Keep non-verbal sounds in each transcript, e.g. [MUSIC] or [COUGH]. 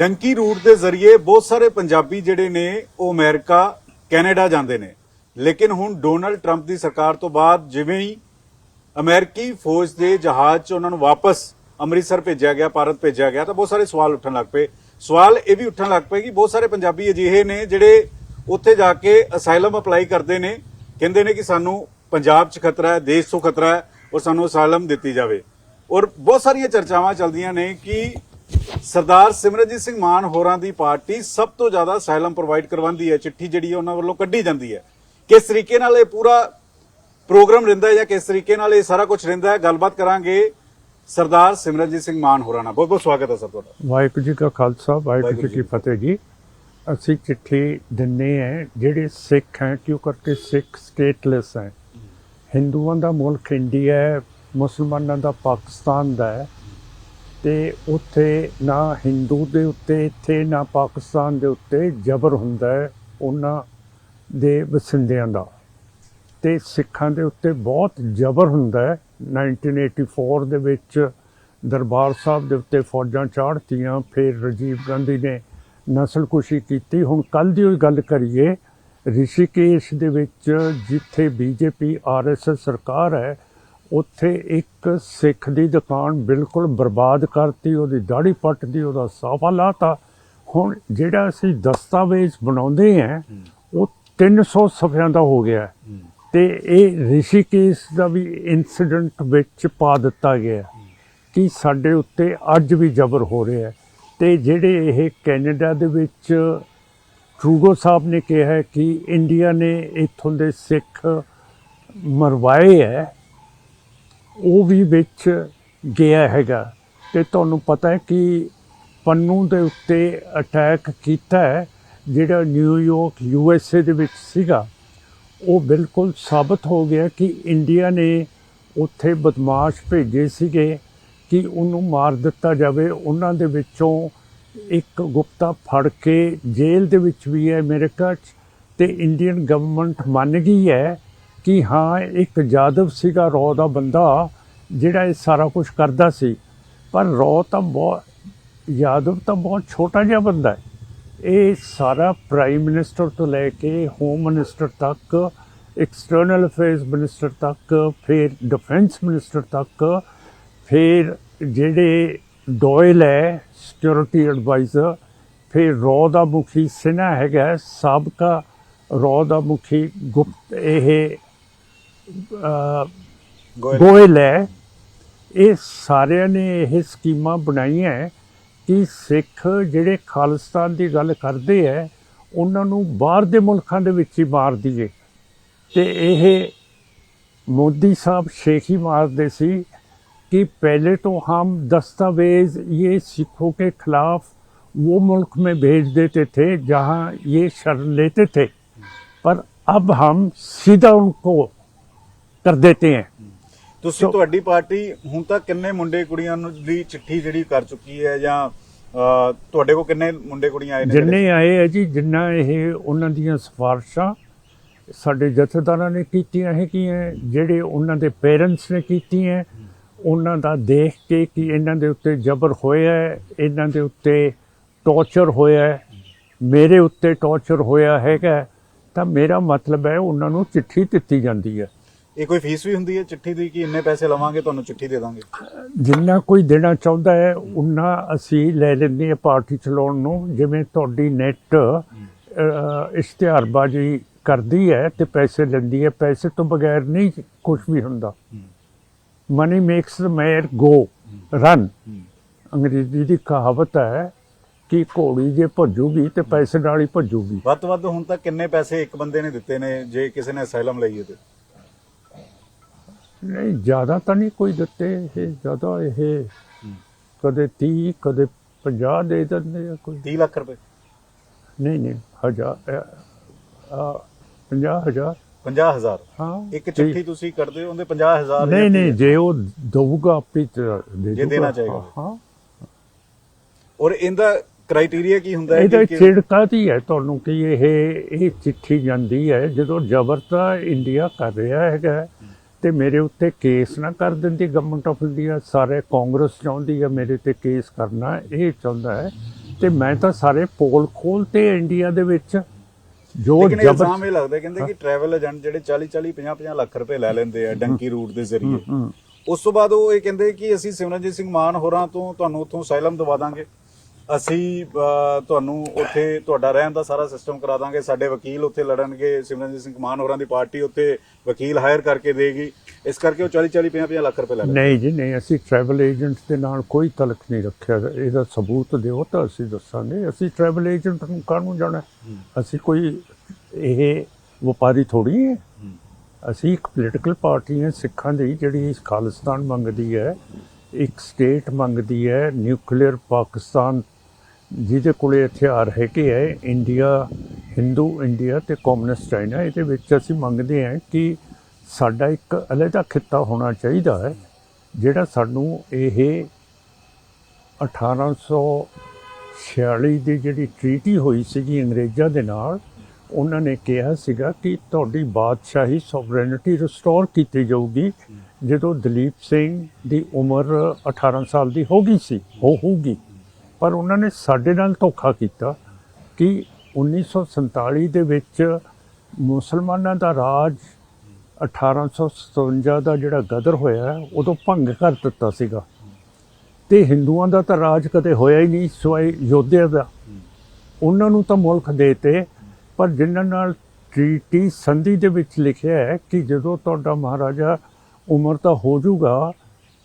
Donkey route ਦੇ ਜ਼ਰੀਏ ਬਹੁਤ ਸਾਰੇ ਪੰਜਾਬੀ ਜਿਹੜੇ ਨੇ ਉਹ ਅਮਰੀਕਾ, ਕੈਨੇਡਾ ਜਾਂਦੇ ਨੇ। ਲੇਕਿਨ ਹੁਣ ਡੋਨਲਡ ਟਰੰਪ ਦੀ ਸਰਕਾਰ ਤੋਂ ਬਾਅਦ ਜਿਵੇਂ ਹੀ ਅਮਰੀਕੀ ਫੌਜ ਦੇ ਜਹਾਜ਼ 'ਚ ਉਹਨਾਂ ਨੂੰ ਵਾਪਸ ਅੰਮ੍ਰਿਤਸਰ ਭੇਜਿਆ ਗਿਆ, ਭਾਰਤ ਭੇਜਿਆ ਗਿਆ, ਤਾਂ ਬਹੁਤ ਸਾਰੇ ਸਵਾਲ ਉੱਠਣ ਲੱਗ ਪਏ। ਸਵਾਲ ਇਹ ਵੀ ਉੱਠਣ ਲੱਗ ਪਏ ਕਿ ਬਹੁਤ ਸਾਰੇ ਪੰਜਾਬੀ ਅਜਿਹੇ ਨੇ ਜਿਹੜੇ ਉੱਥੇ ਜਾ ਕੇ ਅਸਾਈਲਮ ਅਪਲਾਈ ਕਰਦੇ ਨੇ। ਕਹਿੰਦੇ ਨੇ ਕਿ ਸਾਨੂੰ ਪੰਜਾਬ 'ਚ ਖਤਰਾ ਹੈ, ਦੇਸ਼ ਤੋਂ ਖਤਰਾ ਹੈ ਔਰ ਸਾਨੂੰ ਅਸਾਈਲਮ ਦਿੱਤੀ ਜਾਵੇ। ਔਰ ਬਹੁਤ ਸਾਰੀਆਂ ਚਰਚਾਵਾਂ ਚੱਲਦੀਆਂ ਨੇ ਕਿ ਸਰਦਾਰ ਸਿਮਰਨਜੀਤ ਸਿੰਘ ਮਾਨ ਹੋਰਾਂ ਦੀ ਪਾਰਟੀ ਸਭ ਤੋਂ ਜ਼ਿਆਦਾ ਅਸਾਈਲਮ ਪ੍ਰੋਵਾਈਡ ਕਰਵਾਉਂਦੀ ਹੈ ਚਿੱਠੀ ਜਿਹੜੀ ਉਹਨਾਂ ਵੱਲੋਂ ਕੱਢੀ ਜਾਂਦੀ ਹੈ। ਕਿਸ ਤਰੀਕੇ ਨਾਲ ਇਹ ਪੂਰਾ ਪ੍ਰੋਗਰਾਮ ਰਹਿੰਦਾ ਹੈ ਜਾਂ ਕਿਸ ਤਰੀਕੇ ਨਾਲ ਇਹ ਸਾਰਾ ਕੁਝ ਰਹਿੰਦਾ ਹੈ ਗੱਲਬਾਤ ਕਰਾਂਗੇ ਸਰਦਾਰ ਸਿਮਰਨਜੀਤ ਸਿੰਘ ਮਾਨ ਹੋਰਾਂ ਨਾਲ। ਬਹੁਤ ਬਹੁਤ ਸਵਾਗਤ ਹੈ ਸਰ ਤੁਹਾਡਾ। ਵਾਹਿਗੁਰੂ ਜੀ ਕਾ ਖਾਲਸਾ ਵਾਹਿਗੁਰੂ ਵਾਹਿਗੁਰੂ ਜੀ ਕੀ ਫਤਿਹ ਜੀ। ਅਸੀਂ ਚਿੱਠੀ ਦਿੰਨੇ ਹੈ ਜਿਹੜੇ ਸਿੱਖ ਹੈ ਕਿਉਂ ਕਰਕੇ ਸਿੱਖ ਸਟੇਟਲੈਸ ਹੈ। ਹਿੰਦੂਆਂ ਦਾ ਮੁਲਕ ਇੰਡੀਆ ਹੈ ਮੁਸਲਮਾਨਾਂ ਦਾ ਪਾਕਿਸਤਾਨ ਦਾ ਹੈ। ਤੇ ਉੱਥੇ ਨਾ ਹਿੰਦੂ ਦੇ ਉੱਤੇ, ਇੱਥੇ ਨਾ ਪਾਕਿਸਤਾਨ ਦੇ ਉੱਤੇ ਜ਼ਬਰ ਹੁੰਦਾ ਹੈ ਉਹਨਾਂ ਦੇ ਵਸਿੰਦਿਆਂ ਦਾ। ਤੇ ਸਿੱਖਾਂ ਦੇ ਉੱਤੇ ਬਹੁਤ ਜ਼ਬਰ ਹੁੰਦਾ ਹੈ। 1984 ਦੇ ਵਿੱਚ ਦਰਬਾਰ ਸਾਹਿਬ ਦੇ ਉੱਤੇ ਫੌਜਾਂ ਚਾੜਤੀਆਂ ਫਿਰ ਰਾਜੀਵ ਗਾਂਧੀ ਨੇ ਨਸਲਕੁਸ਼ੀ ਕੀਤੀ। ਹੁਣ ਕੱਲ ਦੀ ਹੋਈ ਗੱਲ ਕਰੀਏ, ਰਿਸ਼ੀਕੇਸ਼ ਦੇ ਵਿੱਚ ਜਿੱਥੇ ਬੀਜੇਪੀ ਆਰਐਸਐਸ ਸਰਕਾਰ ਹੈ ਉੱਥੇ ਇੱਕ ਸਿੱਖ ਦੀ ਦੁਕਾਨ ਬਿਲਕੁਲ ਬਰਬਾਦ ਕਰਤੀ, ਉਹਦੀ ਦਾੜੀ ਪੱਟਦੀ ਉਹਦਾ ਸਾਫਾ ਲਾਤਾ। ਹੁਣ ਜਿਹੜਾ ਅਸੀਂ ਦਸਤਾਵੇਜ਼ ਬਣਾਉਂਦੇ ਹਾਂ, ਉਹ 300 ਸਫ਼ਿਆਂ ਦਾ ਹੋ ਗਿਆ। ਹੈ। ਤੇ ਇਹ ਰਿਸ਼ੀਕੇਸ਼ ਦਾ ਵੀ ਇਨਸੀਡੈਂਟ ਵਿੱਚ ਪਾ ਦਿੱਤਾ ਗਿਆ ਕਿ ਸਾਡੇ ਉੱਤੇ ਅੱਜ ਵੀ ਜ਼ਬਰ ਹੋ ਰਿਹਾ ਹੈ। ਤੇ ਜਿਹੜੇ ਇਹ ਕੈਨੇਡਾ ਦੇ ਵਿੱਚ ਟਰੂਡੋ ਸਾਹਿਬ ਨੇ ਕਿਹਾ ਕਿ ਇੰਡੀਆ ਨੇ ਇੱਥੋਂ ਦੇ ਸਿੱਖ ਮਰਵਾਏ ਹੈ। ਉਹ ਵੀ ਵਿੱਚ ਗਿਆ ਹੈਗਾ ਤੇ ਤੁਹਾਨੂੰ ਪਤਾ ਹੈ ਕਿ ਪੰਨੂ ਦੇ ਉੱਤੇ ਅਟੈਕ ਕੀਤਾ ਹੈ, ਜਿਹੜਾ ਨਿਊਯਾਰਕ ਯੂ ਐਸ ਏ ਦੇ ਵਿੱਚ ਸੀਗਾ, ਉਹ ਬਿਲਕੁਲ ਸਾਬਤ ਹੋ ਗਿਆ ਕਿ ਇੰਡੀਆ ਨੇ ਉੱਥੇ ਬਦਮਾਸ਼ ਭੇਜੇ ਸੀਗੇ ਕਿ ਉਹਨੂੰ ਮਾਰ ਦਿੱਤਾ ਜਾਵੇ। ਉਹਨਾਂ ਦੇ ਵਿੱਚੋਂ ਇੱਕ ਗੁਪਤਾ ਫੜ ਕੇ ਜੇਲ੍ਹ ਦੇ ਵਿੱਚ ਵੀ ਹੈ ਅਮਰੀਕਾ 'ਚ, ਤੇ ਇੰਡੀਅਨ ਗਵਰਨਮੈਂਟ ਮੰਨ ਗਈ ਹੈ ਕਿ ਹਾਂ, ਇੱਕ ਜਾਦਵ ਸੀਗਾ ਰੌ ਦਾ ਬੰਦਾ ਜਿਹੜਾ ਇਹ ਸਾਰਾ ਕੁਝ ਕਰਦਾ ਸੀ। ਪਰ ਰੌ ਤਾਂ ਬਹੁਤ ਯਾਦਵ ਤਾਂ ਬਹੁਤ ਛੋਟਾ ਜਿਹਾ ਬੰਦਾ ਹੈ। ਇਹ ਸਾਰਾ ਪ੍ਰਾਈਮ ਮਿਨਿਸਟਰ ਤੋਂ ਲੈ ਕੇ ਹੋਮ ਮਿਨਿਸਟਰ ਤੱਕ, ਐਕਸਟਰਨਲ ਅਫੇਅਰਸ ਮਿਨਿਸਟਰ ਤੱਕ, ਫਿਰ ਡਿਫੈਂਸ ਮਿਨਿਸਟਰ ਤੱਕ, ਫਿਰ ਜਿਹੜੇ ਡੋਇਲ ਹੈ, ਸਿਕਿਉਰਿਟੀ ਐਡਵਾਈਜ਼ਰ, ਫਿਰ ਰੌ ਦਾ ਮੁਖੀ ਸਿਨਾ ਹੈਗਾ ਸਾਬਕਾ ਰੌ ਦਾ ਮੁਖੀ ਗੁਪਤ, ਇਹ ਗੋਇਲ ਹੈ ਇਹ ਸਾਰਿਆਂ ਨੇ ਇਹ ਸਕੀਮਾਂ ਬਣਾਈਆਂ ਹੈ ਕਿ ਸਿੱਖ ਜਿਹੜੇ ਖਾਲਿਸਤਾਨ ਦੀ ਗੱਲ ਕਰਦੇ ਹੈ ਉਹਨਾਂ ਨੂੰ ਬਾਹਰ ਦੇ ਮੁਲਕਾਂ ਦੇ ਵਿੱਚ ਹੀ ਮਾਰ ਦਈਏ ਤੇ ਇਹ ਮੋਦੀ ਸਾਹਿਬ ਸ਼ੇਖੀ ਮਾਰਦੇ ਸੀ कि पहले तो हम दस्तावेज ये सिखों के खिलाफ वो मुल्क में भेज देते थे जहां ये शरण लेते थे पर अब हम सीधा उनको कर देते हैं ਤੁਸੀਂ So- ਤੁਹਾਡੀ ਪਾਰਟੀ ਹੁਣ ਤੱਕ ਕਿੰਨੇ ਮੁੰਡੇ ਕੁੜੀਆਂ ਨੂੰ ਦੀ ਚਿੱਠੀ ਜਿਹੜੀ ਕਰ ਚੁੱਕੀ ਹੈ ਜਾਂ ਅਹ, ਤੁਹਾਡੇ ਕੋਲ ਕਿੰਨੇ ਮੁੰਡੇ ਕੁੜੀਆਂ ਆਏ ਨੇ ਜਿੰਨੇ ਆਏ ਹੈ ਜੀ ਜਿੰਨਾ ਇਹ ਉਹਨਾਂ ਦੀਆਂ ਸਿਫਾਰਸ਼ਾਂ ਸਾਡੇ ਜਥੇਦਾਰਾਂ ਨੇ ਕੀਤੀਆਂ ਹੈਗੀਆਂ ਜਿਹੜੇ ਉਹਨਾਂ ਦੇ ਪੇਰੈਂਟਸ ਨੇ ਕੀਤੀਆਂ ਉਹਨਾਂ ਦਾ ਦੇਖ ਕੇ ਕਿ ਇਹਨਾਂ ਦੇ ਉੱਤੇ ਜ਼ਬਰ ਹੋਇਆ ਹੈ ਇਹਨਾਂ ਦੇ ਉੱਤੇ ਟੌਰਚਰ ਹੋਇਆ ਹੈ ਮੇਰੇ ਉੱਤੇ ਟੌਰਚਰ ਹੋਇਆ ਹੈਗਾ ਤਾਂ ਮੇਰਾ ਮਤਲਬ ਹੈ ਉਹਨਾਂ ਨੂੰ ਚਿੱਠੀ ਦਿੱਤੀ ਜਾਂਦੀ ਹੈ ਇਹ ਕੋਈ ਫੀਸ ਵੀ ਹੁੰਦੀ ਹੈ ਚਿੱਠੀ ਦੀ ਕਿ ਇੰਨੇ ਪੈਸੇ ਲਵਾਂਗੇ ਤੁਹਾਨੂੰ ਚਿੱਠੀ ਦੇ ਦਾਂਗੇ? ਜਿੰਨਾ ਕੋਈ ਦੇਣਾ ਚਾਹੁੰਦਾ ਹੈ ਉਨਾ ਅਸੀਂ ਲੈ ਲੈਂਦੇ ਹਾਂ ਪਾਰਟੀ ਚਲਾਉਣ ਨੂੰ। ਜਿਵੇਂ ਤੁਹਾਡੀ ਨੈਟ ਇਸ਼ਤਿਹਾਰਬਾਜ਼ੀ ਕਰਦੀ ਹੈ ਤੇ ਪੈਸੇ ਲੈਂਦੀ ਹੈ। ਪੈਸੇ ਤੋਂ ਬਗੈਰ ਨਹੀਂ ਕੁਝ ਵੀ ਹੁੰਦਾ। Money makes the mare go run ਅੰਗਰੇਜ਼ੀ ਦੀ ਕਹਾਵਤ ਹੈ ਕਿ ਘੋੜੀ ਜੇ ਭੱਜੂਗੀ ਤੇ ਪੈਸੇ ਨਾਲ ਹੀ ਭੱਜੂਗੀ। ਵੱਧ ਤੋਂ ਵੱਧ ਹੁਣ ਤੱਕ ਕਿੰਨੇ ਪੈਸੇ ਇੱਕ ਬੰਦੇ ਨੇ ਦਿੱਤੇ ਨੇ ਜੇ ਕਿਸੇ ਨੇ ਅਸਾਈਲਮ ਲਈ ਹੈ ਤੇ ਨਹੀਂ ਜ਼ਿਆਦਾ ਤਾਂ ਨਹੀਂ ਕੋਈ ਦਿੱਤੇ ਇਹ ਜ਼ਿਆਦਾ ਇਹ। ਕਦੇ 30 ਕਦੇ 50 ਦੇ ਦਿੰਦੇ ਆ ਕੋਈ। 30 ਲੱਖ ਰੁਪਏ? ਨਹੀਂ ਨਹੀਂ ਹਜ਼ਾਰ ਆ 50000 50000 ਹਾਂ ਇੱਕ। ਚਿੱਠੀ ਤੁਸੀਂ ਕਰਦੇ ਹੋ ਉਹਦੇ 50000 ਨਹੀਂ ਨਹੀਂ ਜੇ ਉਹ ਦਊਗਾ ਆਪੇ ਦੇ ਜੇ। ਦੇਣਾ ਚਾਹੇਗਾ। ਹਾਂ ਔਰ ਇਹਦਾ ਕ੍ਰਾਈਟੇਰੀਆ ਕੀ ਹੁੰਦਾ ਹੈ ਇਹਦਾ ਕਿ ਛਿੜਕਾ ਦੀ ਹੈ ਤੁਹਾਨੂੰ ਕਿ ਇਹ ਇਹ ਚਿੱਠੀ ਜਾਂਦੀ ਹੈ। ਜਦੋਂ ਜ਼ਬਰ ਤਾਂ ਇੰਡੀਆ ਕਰ ਰਿਹਾ ਹੈਗਾ ਤੇ ਮੇਰੇ ਉੱਤੇ ਕੇਸ ਨਾ ਕਰ ਦਿੰਦੀ ਗਵਰਨਮੈਂਟ ਆਫ ਇੰਡੀਆ ਸਾਰੇ ਕਾਂਗਰਸ ਚਾਹੁੰਦੀ ਹੈ ਮੇਰੇ ਤੇ ਕੇਸ ਕਰਨਾ ਇਹ ਚਾਹੁੰਦਾ ਹੈ। ਤੇ ਮੈਂ ਤਾਂ ਸਾਰੇ ਪੋਲ ਖੋਲਤੇ ਇੰਡੀਆ ਦੇ ਵਿੱਚ। ਜੋ ਜਬਰ ਇਲਜ਼ਾਮ ਇਹ ਲੱਗਦਾ ਕਹਿੰਦੇ ਕਿ ਟਰੈਵਲ ਏਜੰਟ ਜਿਹੜੇ 40 40 50 50 ਲੱਖ ਰੁਪਏ ਲੈ ਲੈਂਦੇ ਆ ਡੰਕੀ ਰੂਟ ਦੇ ਜ਼ਰੀਏ। ਉਸ ਤੋਂ ਬਾਅਦ ਉਹ ਇਹ ਕਹਿੰਦੇ ਕਿ ਅਸੀਂ ਸਿਮਰਨਜੀਤ ਸਿੰਘ ਮਾਨ ਹੋਰਾਂ ਤੋਂ ਤੁਹਾਨੂੰ ਉੱਥੋਂ ਅਸਾਈਲਮ ਦਵਾ ਦਾਂਗੇ। ਅਸੀਂ ਤੁਹਾਨੂੰ ਉੱਥੇ ਤੁਹਾਡਾ ਰਹਿਣ ਦਾ ਸਾਰਾ ਸਿਸਟਮ ਕਰਾ ਦਾਂਗੇ। ਸਾਡੇ ਵਕੀਲ ਉੱਥੇ ਲੜਨਗੇ ਸਿਮਰਨਜੀਤ ਸਿੰਘ ਮਾਨ ਹੋਰਾਂ ਦੀ ਪਾਰਟੀ ਉੱਥੇ ਵਕੀਲ ਹਾਇਰ ਕਰਕੇ ਦੇਗੀ। ਇਸ ਕਰਕੇ ਉਹ 40 40 50 50 ਲੱਖ ਰੁਪਏ ਲੈ ਨਹੀਂ ਜੀ ਨਹੀਂ ਅਸੀਂ ਟਰੈਵਲ ਏਜੰਟ ਦੇ ਨਾਲ ਕੋਈ ਤਲਕ ਨਹੀਂ ਰੱਖਿਆ। ਇਹਦਾ ਸਬੂਤ ਦਿਓ ਤਾਂ ਅਸੀਂ ਦੱਸਾਂਗੇ। ਅਸੀਂ ਟਰੈਵਲ ਏਜੰਟ ਨੂੰ ਕਾਹਨੂੰ ਜਾਣਾ? ਅਸੀਂ ਕੋਈ ਇਹ ਵਪਾਰੀ ਥੋੜੀ ਹੈ। ਅਸੀਂ ਇੱਕ ਪੋਲੀਟੀਕਲ ਪਾਰਟੀ ਹੈ ਸਿੱਖਾਂ ਦੀ ਜਿਹੜੀ ਖਾਲਿਸਤਾਨ ਮੰਗਦੀ ਹੈ ਇੱਕ ਸਟੇਟ ਮੰਗਦੀ ਹੈ ਨਿਊਕਲੀਅਰ ਪਾਕਿਸਤਾਨ ਜਿਹਦੇ ਕੋਲੇ ਹਥਿਆਰ ਹੈਗੇ ਹੈ ਇੰਡੀਆ ਹਿੰਦੂ ਇੰਡੀਆ ਤੇ ਕਮਿਊਨਿਸਟ ਚਾਈਨਾ ਇਹਦੇ ਵਿੱਚ ਅਸੀਂ ਮੰਗਦੇ ਹਾਂ ਕਿ ਸਾਡਾ ਇੱਕ ਅਲੱਗਾ ਖਿੱਤਾ ਹੋਣਾ ਚਾਹੀਦਾ ਹੈ, ਜਿਹੜਾ ਸਾਨੂੰ ਇਹ 1846 ਦੀ ਜਿਹੜੀ ਟ੍ਰੀਟੀ ਹੋਈ ਸੀਗੀ ਅੰਗਰੇਜ਼ਾਂ ਦੇ ਨਾਲ, ਉਹਨਾਂ ਨੇ ਕਿਹਾ ਸੀਗਾ ਕਿ ਤੁਹਾਡੀ ਬਾਦਸ਼ਾਹੀ ਸੋਵਰੇਨਿਟੀ ਰਿਸਟੋਰ ਕੀਤੀ ਜਾਊਗੀ, ਜਦੋਂ ਦਲੀਪ ਸਿੰਘ ਦੀ ਉਮਰ 18 ਸਾਲ ਦੀ ਹੋ ਗਈ ਸੀ ਉਹ ਹੋਊਗੀ। ਪਰ ਉਹਨਾਂ ਨੇ ਸਾਡੇ ਨਾਲ ਧੋਖਾ ਕੀਤਾ ਕਿ 1947 ਦੇ ਵਿੱਚ ਮੁਸਲਮਾਨਾਂ ਦਾ ਰਾਜ 1857 ਦਾ ਜਿਹੜਾ ਗਦਰ ਹੋਇਆ, ਉਦੋਂ ਭੰਗ ਕਰ ਦਿੱਤਾ ਸੀਗਾ। ਤੇ ਹਿੰਦੂਆਂ ਦਾ ਤਾਂ ਰਾਜ ਕਦੇ ਹੋਇਆ ਹੀ ਨਹੀਂ, ਸਿਵਾਏ ਯੋਧਿਆ ਦਾ। ਉਹਨਾਂ ਨੂੰ ਤਾਂ ਮੁਲਕ ਦੇਤੇ, ਪਰ ਜਿਨ੍ਹਾਂ ਨਾਲ ਟ੍ਰੀਟੀ ਸੰਧੀ ਦੇ ਵਿੱਚ ਲਿਖਿਆ ਹੈ ਕਿ ਜਦੋਂ ਤੁਹਾਡਾ ਮਹਾਰਾਜਾ ਉਮਰ ਤਾਂ ਹੋ ਜਾਊਗਾ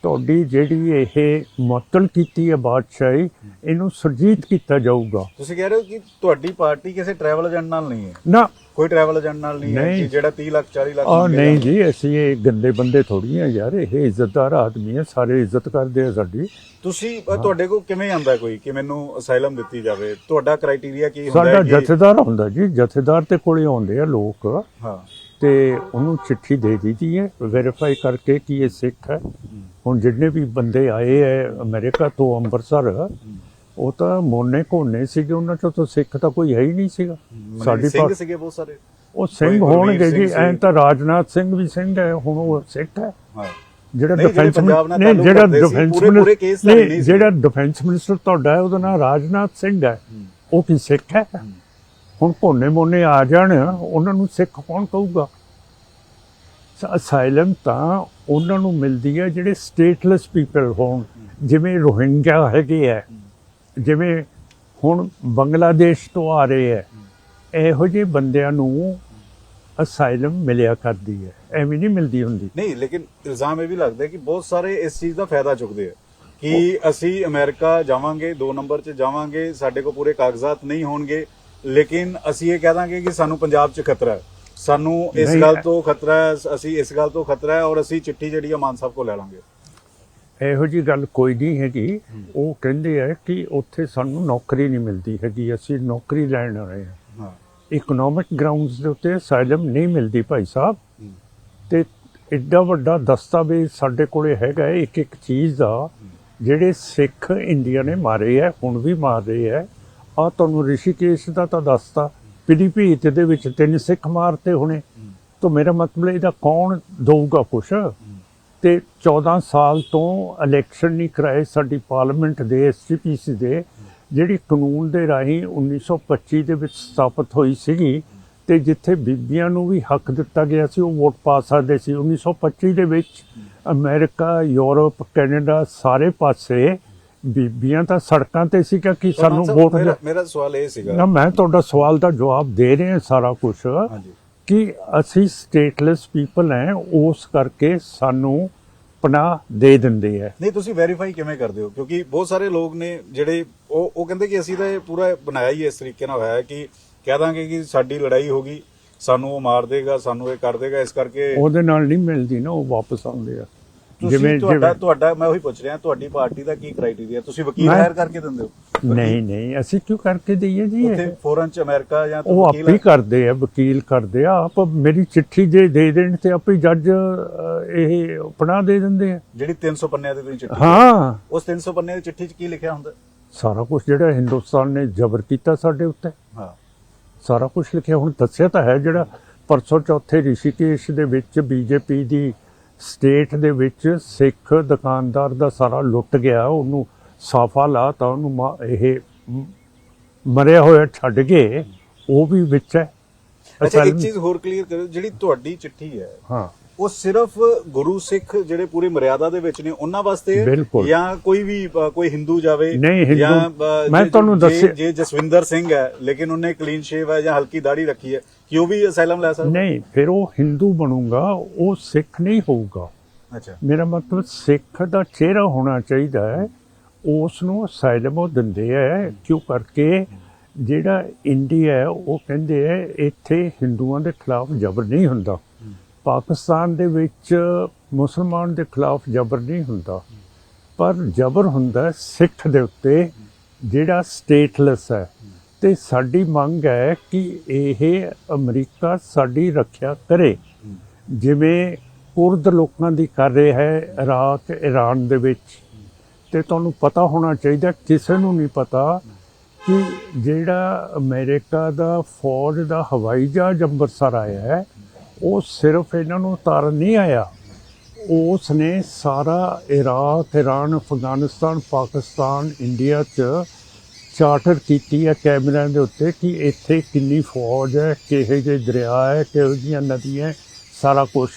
ਤੁਹਾਡੀ ਜਿਹੜੀ ਇਹ ਮੁਅੱਤਲ ਕੀਤੀ ਹੈ ਬਾਦਸ਼ਾਹੀ ਇਹਨੂੰ ਸਰਜੀਤ ਕੀਤਾ ਜਾਊਗਾ। ਤੁਸੀਂ ਕਹਿ ਰਹੇ ਹੋ ਕਿ ਤੁਹਾਡੀ ਪਾਰਟੀ ਕਿਸੇ ਟਰੈਵਲ ਏਜੰਟ ਨਾਲ ਨਹੀਂ ਹੈ? ਨਾ। ਕੋਈ ਟਰੈਵਲ ਏਜੰਟ ਨਾਲ ਨਹੀਂ ਹੈ। ਕਿ ਜਿਹੜਾ 30 ਲੱਖ 40 ਲੱਖ ਆ। ਨਹੀਂ ਜੀ ਅਸੀਂ ਇਹ ਗੰਦੇ ਬੰਦੇ ਥੋੜੀ ਆ ਯਾਰ ਇਹ ਇੱਜ਼ਤਦਾਰ ਆਦਮੀ ਆ ਸਾਰੇ ਇੱਜ਼ਤ ਕਰਦੇ ਆ ਸਾਡੀ। ਤੁਸੀਂ ਤੁਹਾਡੇ ਕੋਲ ਕਿਵੇਂ ਆਂਦਾ ਕੋਈ ਕਿ ਮੈਨੂੰ ਅਸਾਈਲਮ ਦਿੱਤੀ ਜਾਵੇ? ਤੁਹਾਡਾ ਕ੍ਰਾਈਟੇਰੀਆ ਕੀ ਹੁੰਦਾ ਸਾਡਾ ਹੈ ਕਿ ਜਥੇਦਾਰ ਹੁੰਦਾ ਜੀ ਜਥੇਦਾਰ ਤੇ ਕੋਲੇ ਆਉਂਦੇ ਆ ਲੋਕ। ਹਾਂ। ਤੇ ਉਹਨੂੰ ਚਿੱਠੀ ਦੇ ਦਿੱਤੀ ਹੈ ਵੈਰੀਫਾਈ ਕਰਕੇ ਕਿ ਇਹ ਸਿੱਖ ਹੈ। ਹੁਣ ਜਿੰਨੇ ਵੀ ਬੰਦੇ ਆਏ ਹੈ ਅਮਰੀਕਾ ਤੋਂ ਅੰਮ੍ਰਿਤਸਰ ਉਹ ਤਾਂ ਮੋਨੇ ਕੋਨੇ ਸੀਗੇ ਉਹਨਾਂ ਚੋਂ ਤਾਂ ਸਿੱਖ ਤਾਂ ਕੋਈ ਹੈ ਹੀ ਨਹੀਂ ਸੀਗਾ। ਸਾਡੀ ਸਿੰਘ ਸੀਗੇ ਬਹੁਤ ਸਾਰੇ। ਉਹ ਸਿੰਘ ਹੋਣਗੇ ਜੀ। ਐਂ ਤਾਂ ਰਾਜਨਾਥ ਸਿੰਘ ਵੀ ਸਿੰਘ ਹੈ ਹੁਣ ਉਹ ਸਿੱਖ ਹੈ। ਜਿਹੜਾ ਡਿਫੈਂਸ ਨਹੀਂ ਜਿਹੜਾ ਡਿਫੈਂਸ ਸੀ। ਜਿਹੜਾ ਡਿਫੈਂਸ ਮਿਨਿਸਟਰ ਤੁਹਾਡਾ ਹੈ ਉਹਦਾ ਨਾਮ ਰਾਜਨਾਥ ਸਿੰਘ ਹੈ। ਉਹ ਕੀ ਸਿੱਖ ਹੈ। ਹੁਣ ਕੋਨੇ ਮੋਨੇ ਆ ਜਾਣ ਉਹਨਾਂ ਨੂੰ ਸਿੱਖ ਕੌਣ ਕਹੂਗਾ? ਅਸਾਈਲਮ ਤਾਂ ਉਹਨਾਂ ਨੂੰ ਮਿਲਦੀ ਹੈ ਜਿਹੜੇ ਸਟੇਟਲੈਸ ਪੀਪਲ ਹੋਣ ਜਿਵੇਂ ਰੋਹਿੰਗਿਆ ਹੈਗੇ ਹੈ ਜਿਵੇਂ ਹੁਣ ਬੰਗਲਾਦੇਸ਼ ਤੋਂ ਆ ਰਹੇ ਹੈ ਇਹੋ ਜਿਹੇ ਬੰਦਿਆਂ ਨੂੰ ਅਸਾਈਲਮ ਮਿਲਿਆ ਕਰਦੀ ਹੈ ਐਵੇਂ ਨਹੀਂ ਮਿਲਦੀ ਹੁੰਦੀ। ਨਹੀਂ ਲੇਕਿਨ ਇਲਜ਼ਾਮ ਇਹ ਵੀ ਲੱਗਦਾ ਕਿ ਬਹੁਤ ਸਾਰੇ ਇਸ ਚੀਜ਼ ਦਾ ਫਾਇਦਾ ਚੁੱਕਦੇ ਆ ਕਿ ਅਸੀਂ ਅਮਰੀਕਾ ਜਾਵਾਂਗੇ 2 ਨੰਬਰ 'ਚ ਜਾਵਾਂਗੇ ਸਾਡੇ ਕੋਲ ਪੂਰੇ ਕਾਗਜ਼ਾਤ ਨਹੀਂ ਹੋਣਗੇ ਲੇਕਿਨ ਅਸੀਂ ਇਹ ਕਹਿ ਦਾਂਗੇ ਕਿ ਸਾਨੂੰ ਪੰਜਾਬ 'ਚ ਖਤਰਾ ਹੈ। ਸਾਨੂੰ ਇਸ ਗੱਲ ਤੋਂ ਖਤਰਾ ਹੈ ਅਸੀਂ ਇਸ ਗੱਲ ਤੋਂ ਖਤਰਾ ਹੈ ਔਰ ਅਸੀਂ ਚਿੱਠੀ ਜਿਹੜੀ ਆ ਮਾਨ ਸਾਹਿਬ ਕੋਲ ਲੈ ਲਾਂਗੇ। ਇਹੋ ਜੀ ਗੱਲ ਕੋਈ ਨਹੀਂ ਹੈਗੀ। ਉਹ ਕਹਿੰਦੇ ਆ ਕਿ ਉੱਥੇ ਸਾਨੂੰ ਨੌਕਰੀ ਨਹੀਂ ਮਿਲਦੀ ਹੈਗੀ। ਅਸੀਂ ਨੌਕਰੀ ਲੈਣ ਆਏ ਹਾਂ। ਇਕਨੋਮਿਕ ਗਰਾਊਂਡਸ ਦੇ ਉੱਤੇ ਅਸਾਈਲਮ ਨਹੀਂ ਮਿਲਦੀ ਭਾਈ ਸਾਹਿਬ। ਤੇ ਐਡਾ ਵੱਡਾ ਦਸਤਾਵੇਜ਼ ਸਾਡੇ ਕੋਲੇ ਹੈਗਾ ਇੱਕ ਇੱਕ ਚੀਜ਼ ਦਾ ਜਿਹੜੇ ਸਿੱਖ ਇੰਡੀਆ ਨੇ ਮਾਰੇ ਹੈ ਹੁਣ ਵੀ ਮਾਰ ਰਹੇ ਹੈ। ਆ ਤੁਹਾਨੂੰ ਰਿਸ਼ੀਕੇਸ਼ ਦਾ ਤਾਂ ਦੱਸਤਾ। ਪਿਲੀਭੀਤ ਦੇ ਵਿੱਚ ਤਿੰਨ ਸਿੱਖ ਮਾਰਤੇ ਹੁਣੇ। ਤਾਂ ਮੇਰਾ ਮਤਲਬ ਇਹਦਾ ਕੌਣ ਦਊਗਾ ਕੁਛ? ਤੇ 14 ਸਾਲ ਤੋਂ ਇਲੈਕਸ਼ਨ ਨਹੀਂ ਕਰਾਏ ਸਾਡੀ ਪਾਰਲੀਮੈਂਟ ਦੇ ਐਸਜੀਪੀਸੀ ਦੇ, ਜਿਹੜੀ ਕਾਨੂੰਨ ਦੇ ਰਾਹੀਂ 1925 ਦੇ ਵਿੱਚ ਸਥਾਪਿਤ ਹੋਈ ਸੀਗੀ। ਤੇ ਜਿੱਥੇ ਬੀਬੀਆਂ ਨੂੰ ਵੀ ਹੱਕ ਦਿੱਤਾ ਗਿਆ ਸੀ, ਉਹ ਵੋਟ ਪਾ ਸਕਦੇ ਸੀ। 1925 ਦੇ ਵਿੱਚ ਅਮਰੀਕਾ, ਯੂਰਪ, ਕੈਨੇਡਾ ਸਾਰੇ ਪਾਸੇ ਬੀਬੀਆਂ ਤਾਂ ਸੜਕਾਂ ਤੇ ਸੀ ਕਿ ਸਾਨੂੰ ਵੋਟ ਮੇਰਾ- ਸਵਾਲ ਇਹ ਸੀਗਾ। ਨਾ ਮੈਂ ਤੁਹਾਡਾ ਸਵਾਲ ਦਾ ਜਵਾਬ ਦੇ ਰਿਹਾ ਸਾਰਾ ਕੁਝ ਕਿ ਅਸੀਂ ਸਟੇਟਲੈਸ ਪੀਪਲ ਹੈ ਉਸ ਕਰਕੇ ਸਾਨੂੰ ਪਨਾਹ ਦੇ ਦਿੰਦੇ ਹੈ ਨਹੀਂ ਤੁਸੀਂ ਵੈਰੀਫਾਈ ਕਿਵੇਂ ਕਰਦੇ ਹੋ? ਕਿਉਂਕਿ ਬਹੁਤ ਸਾਰੇ ਲੋਕ ਨੇ ਜਿਹੜੇ ਉਹ ਉਹ ਕਹਿੰਦੇ ਕਿ ਅਸੀਂ ਤਾਂ ਇਹ ਪੂਰਾ ਬਣਾਇਆ ਹੀ ਇਸ ਤਰੀਕੇ ਨਾਲ ਹੋਇਆ ਕਿ ਕਹਿ ਦਾਂਗੇ ਕਿ ਸਾਡੀ ਲੜਾਈ ਹੋ ਗਈ ਸਾਨੂੰ ਉਹ ਮਾਰ ਦੇਗਾ ਸਾਨੂੰ ਇਹ ਕਰ ਦੇਗਾ ਇਸ ਕਰਕੇ ਉਹਦੇ ਨਾਲ ਨਹੀਂ ਮਿਲਦੀ ਨਾ ਉਹ ਵਾਪਸ ਆਉਂਦੇ ਆ। ਤੁਸੀਂ ਤੁਹਾਡਾ ਤੁਹਾਡਾ ਮੈਂ ਉਹੀ ਪੁੱਛ ਰਿਹਾ ਤੁਹਾਡੀ ਪਾਰਟੀ ਦਾ ਕੀ ਕ੍ਰਾਈਟੇਰੀਆ ਤੁਸੀਂ ਵਕੀਲ ਮੈਂ- ਹਾਇਰ ਕਰਕੇ ਦਿੰਦੇ ਹੋ? ਨਹੀਂ ਨਹੀਂ ਅਸੀਂ ਕਿਉਂ ਕਰਕੇ ਦਈਏ ਜੀ ਉੱਥੇ? ਫੋਰਨ ਚ ਅਮਰੀਕਾ ਜਾਂ ਉਹ ਆਪੇ ਹੀ। ਕਰਦੇ ਆ ਵਕੀਲ ਕਰਦੇ ਆ। ਆਪ ਮੇਰੀ ਚਿੱਠੀ ਜੇ ਦੇ ਦੇਣ ਤੇ ਆਪੇ ਜੱਜ ਇਹ ਪਨਾਹ ਦੇ ਦਿੰਦੇ ਆ। ਜਿਹੜੀ 300 ਪੰਨਿਆਂ ਦੀ ਤੁਸੀਂ ਚਿੱਠੀ ਹਾਂ। ਉਸ 300 ਪੰਨਿਆਂ ਦੀ ਚਿੱਠੀ 'ਚ ਕੀ ਲਿਖਿਆ ਹੁੰਦਾ? ਸਾਰਾ ਕੁਝ ਜਿਹੜਾ ਹਿੰਦੁਸਤਾਨ ਨੇ ਜ਼ਬਰ ਕੀਤਾ ਸਾਡੇ ਉੱਤੇ। ਹਾਂ। ਸਾਰਾ ਕੁਝ ਲਿਖਿਆ। ਹੁਣ ਦੱਸਿਆ ਤਾਂ ਹੈ ਜਿਹੜਾ ਪਰਸੋਂ ਚੌਥੇ ਰਿਸ਼ੀਕੇਸ਼ ਦੇ ਵਿੱਚ ਬੀਜੇਪੀ ਦੀ ਸਟੇਟ ਦੇ ਵਿੱਚ ਸਿੱਖ ਦੁਕਾਨਦਾਰ ਦਾ ਸਾਰਾ ਲੁੱਟ ਗਿਆ ਉਹਨੂੰ ਸਾਫਾ ਲਾ ਤਾਂ ਉਹਨੂੰ ਇਹ ਮਰਿਆ ਹੋਇਆ ਛੱਡ ਕੇ ਉਹ ਵੀ ਵਿੱਚ ਹੈ। ਅੱਛਾ ਇੱਕ ਚੀਜ਼ ਹੋਰ ਕਲੀਅਰ ਕਰੋ ਜਿਹੜੀ ਤੁਹਾਡੀ ਚਿੱਠੀ ਹੈ ਹਾਂ। ਉਹ ਸਿਰਫ ਗੁਰੂ ਸਿੱਖ ਜਿਹੜੇ ਪੂਰੀ ਮਰਿਆਦਾ ਦੇ ਵਿੱਚ ਨੇ ਉਹਨਾਂ ਵਾਸਤੇ। ਜਾਂ ਕੋਈ ਵੀ ਕੋਈ ਹਿੰਦੂ ਜਾਵੇ? ਜਾਂ, ਮੈਂ ਤੁਹਾਨੂੰ ਦੱਸਿਆ- ਜੇ ਜਸਵਿੰਦਰ ਸਿੰਘ ਹੈ ਲੇਕਿਨ ਉਹਨੇ ਕਲੀਨ ਸ਼ੇਵ ਹੈ ਜਾਂ ਹਲਕੀ ਦਾੜੀ ਰੱਖੀ ਹੈ ਕਿ ਉਹ ਵੀ ਅਸਾਈਲਮ ਲੈ ਸਕਦਾ? ਨਹੀਂ ਫਿਰ ਉਹ ਹਿੰਦੂ ਬਣੂਗਾ ਉਹ ਸਿੱਖ ਨਹੀਂ ਹੋਊਗਾ। ਅੱਛਾ। ਮੇਰਾ ਮਤਲਬ ਸਿੱਖ ਦਾ ਚਿਹਰਾ ਹੋਣਾ ਚਾਹੀਦਾ ਹੈ ਉਸ ਨੂੰ ਅਸਾਈਲਮ ਉਹ ਦਿੰਦੇ ਹੈ ਕਿਉਂ ਕਰਕੇ? ਜਿਹੜਾ ਇੰਡੀਆ ਹੈ ਉਹ ਕਹਿੰਦੇ ਹੈ ਇੱਥੇ ਹਿੰਦੂਆਂ ਦੇ ਖਿਲਾਫ ਜ਼ਬਰ ਨਹੀਂ ਹੁੰਦਾ। ਪਾਕਿਸਤਾਨ ਦੇ ਵਿੱਚ ਮੁਸਲਮਾਨ ਦੇ ਖਿਲਾਫ ਜ਼ਬਰ ਨਹੀਂ ਹੁੰਦਾ। ਪਰ ਜ਼ਬਰ ਹੁੰਦਾ ਸਿੱਖ ਦੇ ਉੱਤੇ ਜਿਹੜਾ ਸਟੇਟਲੈਸ ਹੈ। ਤੇ ਸਾਡੀ ਮੰਗ ਹੈ ਕਿ ਇਹ ਅਮਰੀਕਾ ਸਾਡੀ ਰੱਖਿਆ ਕਰੇ। ਜਿਵੇਂ ਕੁਰਦ ਲੋਕਾਂ ਦੀ ਕਰ ਰਿਹਾ ਹੈ ਇਰਾਕ ਈਰਾਨ ਦੇ ਵਿੱਚ। ਤੇ ਤੁਹਾਨੂੰ ਪਤਾ ਹੋਣਾ ਚਾਹੀਦਾ, ਕਿਸੇ ਨੂੰ ਨਹੀਂ ਪਤਾ ਕਿ ਜਿਹੜਾ ਅਮਰੀਕਾ ਦਾ ਫੌਜ ਦਾ ਹਵਾਈ ਜਹਾਜ਼ ਅੰਮ੍ਰਿਤਸਰ ਆਇਆ ਹੈ, ਉਹ ਸਿਰਫ ਇਹਨਾਂ ਨੂੰ ਉਤਾਰਨ ਨਹੀਂ ਆਇਆ। ਉਸ ਨੇ ਸਾਰਾ Iraq Iran Afghanistan, Pakistan, India 'ਚ ਚਾਰਟਰ ਕੀਤੀ ਹੈ ਕੈਮਰਿਆਂ ਦੇ ਉੱਤੇ ਕਿ ਇੱਥੇ ਕਿੰਨੀ ਫੌਜ ਹੈ, ਕਿਹੇ ਜਿਹੇ ਦਰਿਆ ਹੈ, ਕਿਹੋ ਜਿਹੀਆਂ ਨਦੀਆਂ ਸਾਰਾ ਕੁਝ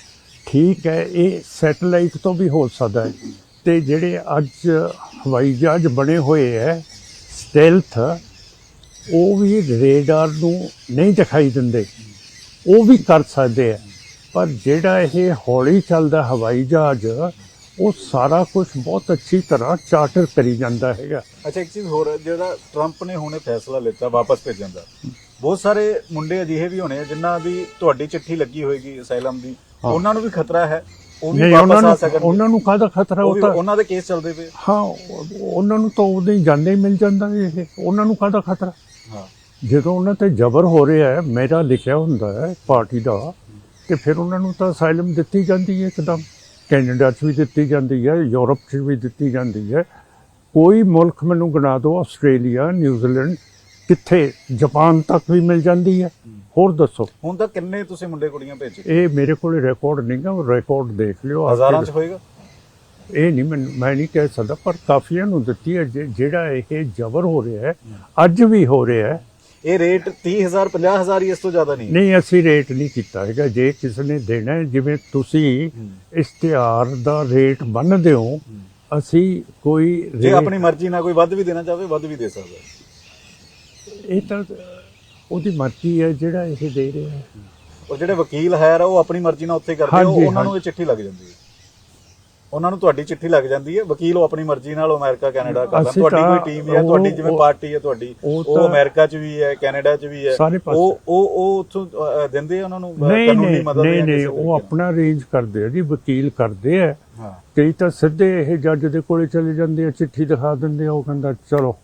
ਠੀਕ ਹੈ। ਇਹ ਸੈਟਲਾਈਟ ਤੋਂ ਵੀ ਹੋ ਸਕਦਾ ਹੈ। ਤੇ ਜਿਹੜੇ ਅੱਜ ਹਵਾਈ ਜਹਾਜ਼ ਬਣੇ ਹੋਏ ਹੈ, ਸਟੈਲਥ, ਉਹ ਵੀ ਰੇਡਾਰ ਨੂੰ ਨਹੀਂ ਦਿਖਾਈ ਦਿੰਦੇ। ਉਹ ਵੀ ਕਰ ਸਕਦੇ ਆ ਪਰ ਜਿਹੜਾ ਇਹ ਹੌਲੀ ਚੱਲਦਾ ਹਵਾਈ ਜਹਾਜ਼ ਉਹ ਸਾਰਾ ਕੁਝ ਬਹੁਤ ਅੱਛੀ ਤਰ੍ਹਾਂ ਚਾਰਟਰ ਕਰੀ ਜਾਂਦਾ ਹੈਗਾ। ਅੱਛਾ ਇੱਕ ਚੀਜ਼ ਹੋਰ ਹੈ, ਜਿਹੜਾ ਟਰੰਪ ਨੇ ਹੁਣੇ ਫੈਸਲਾ ਲਿੱਤਾ ਵਾਪਸ ਭੇਜਣ ਦਾ। ਬਹੁਤ ਸਾਰੇ ਮੁੰਡੇ ਅਜਿਹੇ ਵੀ ਹੋਣੇ ਆ ਜਿਨ੍ਹਾਂ ਦੀ ਤੁਹਾਡੀ ਚਿੱਠੀ ਲੱਗੀ ਹੋਏਗੀ ਅਸਾਈਲਮ ਦੀ। ਹਾਂ। ਉਹਨਾਂ ਨੂੰ ਵੀ ਖਤਰਾ ਹੈ। ਉਹ ਵੀ ਨਹੀਂ ਉਹਨਾਂ ਵਾਪਸ ਆ ਨੂੰ ਉਹਨਾਂ ਨੂੰ ਕਾਹਦਾ ਖਤਰਾ? ਉਹ ਵੀ- ਹੋਤਾ ਉਹਨਾਂ ਦੇ ਕੇਸ ਚੱਲਦੇ ਪਏ। ਹਾਂ ਉਹ- ਉਹਨਾਂ ਨੂੰ ਤਾਂ ਉਦੋਂ ਹੀ ਜਾਂਦੇ ਹੀ ਮਿਲ ਜਾਂਦਾ ਇਹ। ਉਹਨਾਂ ਨੂੰ ਕਾਹਦਾ ਖਤਰਾ? ਹਾਂ। ਜਦੋਂ ਉਹਨਾਂ ਤੇ ਜ਼ਬਰ ਹੋ ਰਿਹਾ ਹੈ ਮੇਰਾ ਲਿਖਿਆ ਹੁੰਦਾ ਹੈ ਪਾਰਟੀ ਦਾ ਤੇ ਫਿਰ ਉਹਨਾਂ ਨੂੰ ਤਾਂ ਅਸਾਈਲਮ ਦਿੱਤੀ ਜਾਂਦੀ ਹੈ ਇੱਕਦਮ। ਕੈਨੇਡਾ 'ਚ ਵੀ ਦਿੱਤੀ ਜਾਂਦੀ ਹੈ ਯੂਰਪ 'ਚ ਵੀ ਦਿੱਤੀ ਜਾਂਦੀ ਹੈ। ਕੋਈ ਮੁਲਕ ਮੈਨੂੰ ਗਿਣਾ ਦਿਓ ਆਸਟ੍ਰੇਲੀਆ ਨਿਊਜ਼ੀਲੈਂਡ ਕਿੱਥੇ? ਜਾਪਾਨ ਤੱਕ ਵੀ ਮਿਲ ਜਾਂਦੀ ਹੈ। ਹੋਰ ਦੱਸੋ। ਹੁਣ ਤੱਕ ਕਿੰਨੇ ਤੁਸੀਂ ਮੁੰਡੇ ਕੁੜੀਆਂ ਭੇਜੇ? ਇਹ ਮੇਰੇ ਕੋਲ ਰਿਕਾਰਡ ਨਹੀਂ ਗਾ ਉਹ ਰਿਕਾਰਡ ਦੇਖ ਲਿਓ ਹਜ਼ਾਰਾਂ ਚ ਹੋਏਗਾ? ਇਹ ਨਹੀਂ ਮੈਨੂੰ ਮੈਂ ਨਹੀਂ ਕਹਿ ਸਕਦਾ ਪਰ ਕਾਫੀਆਂ ਨੂੰ ਦਿੱਤੀ ਹੈ ਜਿਹੜਾ ਇਹ ਜ਼ਬਰ ਹੋ ਰਿਹਾ ਹੈ ਅੱਜ ਵੀ ਹੋ ਰਿਹਾ ਹੈ ਇਹ ਰੇਟ 30000 50000 ਹੀ ਇਸ ਤੋਂ ਜ਼ਿਆਦਾ ਨਹੀਂ ਨਹੀਂ ਅਸੀਂ ਰੇਟ ਨਹੀਂ ਕੀਤਾ ਹੈਗਾ। ਜੇ ਕਿਸੇ ਨੇ ਦੇਣਾ ਹੈ, ਜਿਵੇਂ ਤੁਸੀਂ ਇਸ਼ਤਿਹਾਰ ਦਾ ਰੇਟ ਬੰਨਦੇ ਹੋ ਅਸੀਂ ਕੋਈ ਜੇ rate- ਆਪਣੀ ਮਰਜ਼ੀ ਨਾਲ ਕੋਈ ਵੱਧ ਵੀ ਦੇਣਾ ਚਾਹਵੇ ਵੱਧ ਵੀ ਦੇ ਸਕਦਾ ਹੈ। ਇਹ ਤਾਂ ਉਹਦੀ ਮਰਜ਼ੀ ਹੈ ਜਿਹੜਾ ਇਹ ਦੇ ਰਿਹਾ ਹੈ। ਔਰ ਜਿਹੜੇ ਵਕੀਲ ਹੈ ਉਹ ਆਪਣੀ ਮਰਜ਼ੀ ਨਾਲ ਉੱਥੇ ਕਰਦੇ ਆ, ਹਾਂਜੀ, ਉਹਨਾਂ ਨੂੰ ਇਹ ਚਿੱਠੀ ਲੱਗ ਜਾਂਦੀ ਹੈ। ਉਹਨਾਂ ਨੂੰ ਤੁਹਾਡੀ ਚਿੱਠੀ ਲੱਗ ਜਾਂਦੀ ਹੈ। ਵਕੀਲ ਉਹ ਆਪਣੀ ਮਰਜ਼ੀ ਨਾਲ ਅਮਰੀਕਾ ਕੈਨੇਡਾ ਕਰਦਾ ਅਸੀਂ ਤੁਹਾਡੀ ਤਾਂ ਕੋਈ ਟੀਮ ਹੈ ਉਹ- ਤੁਹਾਡੀ ਜਿਵੇਂ ਉਹ- ਪਾਰਟੀ ਹੈ ਤੁਹਾਡੀ ਉਹ ਉਹ ਤਾਂ- ਅਮਰੀਕਾ 'ਚ ਵੀ ਹੈ ਕੈਨੇਡਾ 'ਚ ਵੀ ਹੈ। ਸਾਰੇ ਪਾਸੇ। ਉਹ ਉਹ ਉਹ ਉੱਥੋਂ ਅ, ਦਿੰਦੇ ਆ ਉਹਨਾਂ ਨੂੰ ਅ, ਨਹੀਂ ਕਾਨੂੰਨੀ ਨਹੀਂ ਮਦਦ ਨਹੀਂ ਜਾਂ ਨਹੀਂ ਕਿਸੇ ਉਹ ਤਰੀਕੇ ਆਪਣਾ ਅਰੇਂਜ ਕਰਦੇ ਆ ਜੀ ਵਕੀਲ ਕਰਦੇ ਆ। ਹਾਂ। ਕਈ ਤਾਂ ਸਿੱਧੇ ਇਹ ਜੱਜ ਦੇ ਕੋਲੇ ਚਲੇ ਜਾਂਦੇ ਆ ਚਿੱਠੀ ਦਿਖਾ ਦਿੰਦੇ ਆ ਉਹ ਕਹਿੰਦਾ ਚਲੋ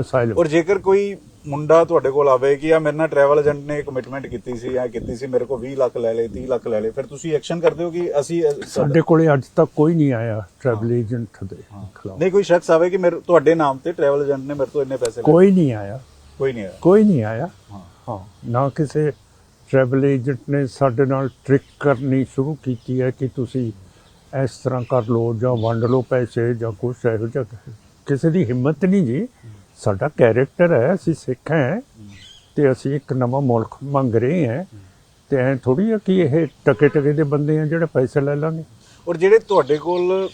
ਅਸਾਈਲਮ। ਔਰ ਜੇਕਰ ਕੋਈ ਮੁੰਡਾ ਤੁਹਾਡੇ ਕੋਲ ਆਵੇ ਕਿ ਆ ਮੇਰੇ ਨਾਲ ਟਰੈਵਲ ਏਜੰਟ ਨੇ ਕਮਿਟਮੈਂਟ ਕੀਤੀ ਸੀ ਜਾਂ ਕੀਤੀ ਸੀ ਮੇਰੇ ਕੋਲ 20 ਲੱਖ ਲੈ ਲਏ 30 ਲੱਖ ਲੈ ਲਏ ਫਿਰ ਤੁਸੀਂ ਐਕਸ਼ਨ ਕਰਦੇ ਹੋ ਕਿ ਅਸੀਂ ਸਾਡੇ ਕੋਲੇ ਅੱਜ ਤੱਕ ਕੋਈ ਨਹੀਂ ਆਇਆ ਟਰੈਵਲ ਏਜੰਟ ਦੇ ਖਿਲਾਫ। ਨਹੀਂ ਕੋਈ ਸ਼ਖਸ ਆਵੇ ਕਿ ਮੇਰੇ ਤੁਹਾਡੇ ਨਾਮ ਤੇ ਟਰੈਵਲ ਏਜੰਟ ਨੇ ਮੇਰੇ ਤੋਂ ਇੰਨੇ ਪੈਸੇ ਲਏ। ਕੋਈ ਨਹੀਂ ਆਇਆ। ਕੋਈ ਨਹੀਂ ਆਇਆ। ਕੋਈ ਨਹੀਂ ਆਇਆ। ਹਾਂ। ਹਾਂ। ਨਾ ਕਿਸੇ ਟਰੈਵਲ ਏਜੰਟ ਨੇ ਸਾਡੇ ਨਾਲ ਟ੍ਰਿਕ ਕਰਨੀ ਸ਼ੁਰੂ ਕੀਤੀ ਹੈ ਕਿ ਤੁਸੀਂ ਇਸ ਤਰ੍ਹਾਂ ਕਰ ਲਓ ਜਾਂ ਵੰਡ ਲਓ ਪੈਸੇ ਜਾਂ ਕੁਛ ਇਹੋ ਜਿਹਾ। ਕਿਸੇ ਦੀ ਹਿੰਮਤ ਨਹੀਂ ਜੀ। ਸਾਡਾ ਕੈਰੈਕਟਰ ਹੈ ਅਸੀਂ ਸਿੱਖ ਹਾਂ ਤੇ ਅਸੀਂ ਇੱਕ ਨਵਾਂ ਮੁਲਕ ਮੰਗ ਰਹੇ ਹਾਂ ਤੇ ਐ ਥੋੜੀ ਆ ਕਿ ਇਹ ਟਕੇ ਟਕੇ ਦੇ ਬੰਦੇ ਆ ਜਿਹੜੇ ਪੈਸੇ ਲੈ ਲਾਂਗੇ। ਔਰ ਜਿਹੜੇ ਤੁਹਾਡੇ ਕੋਲ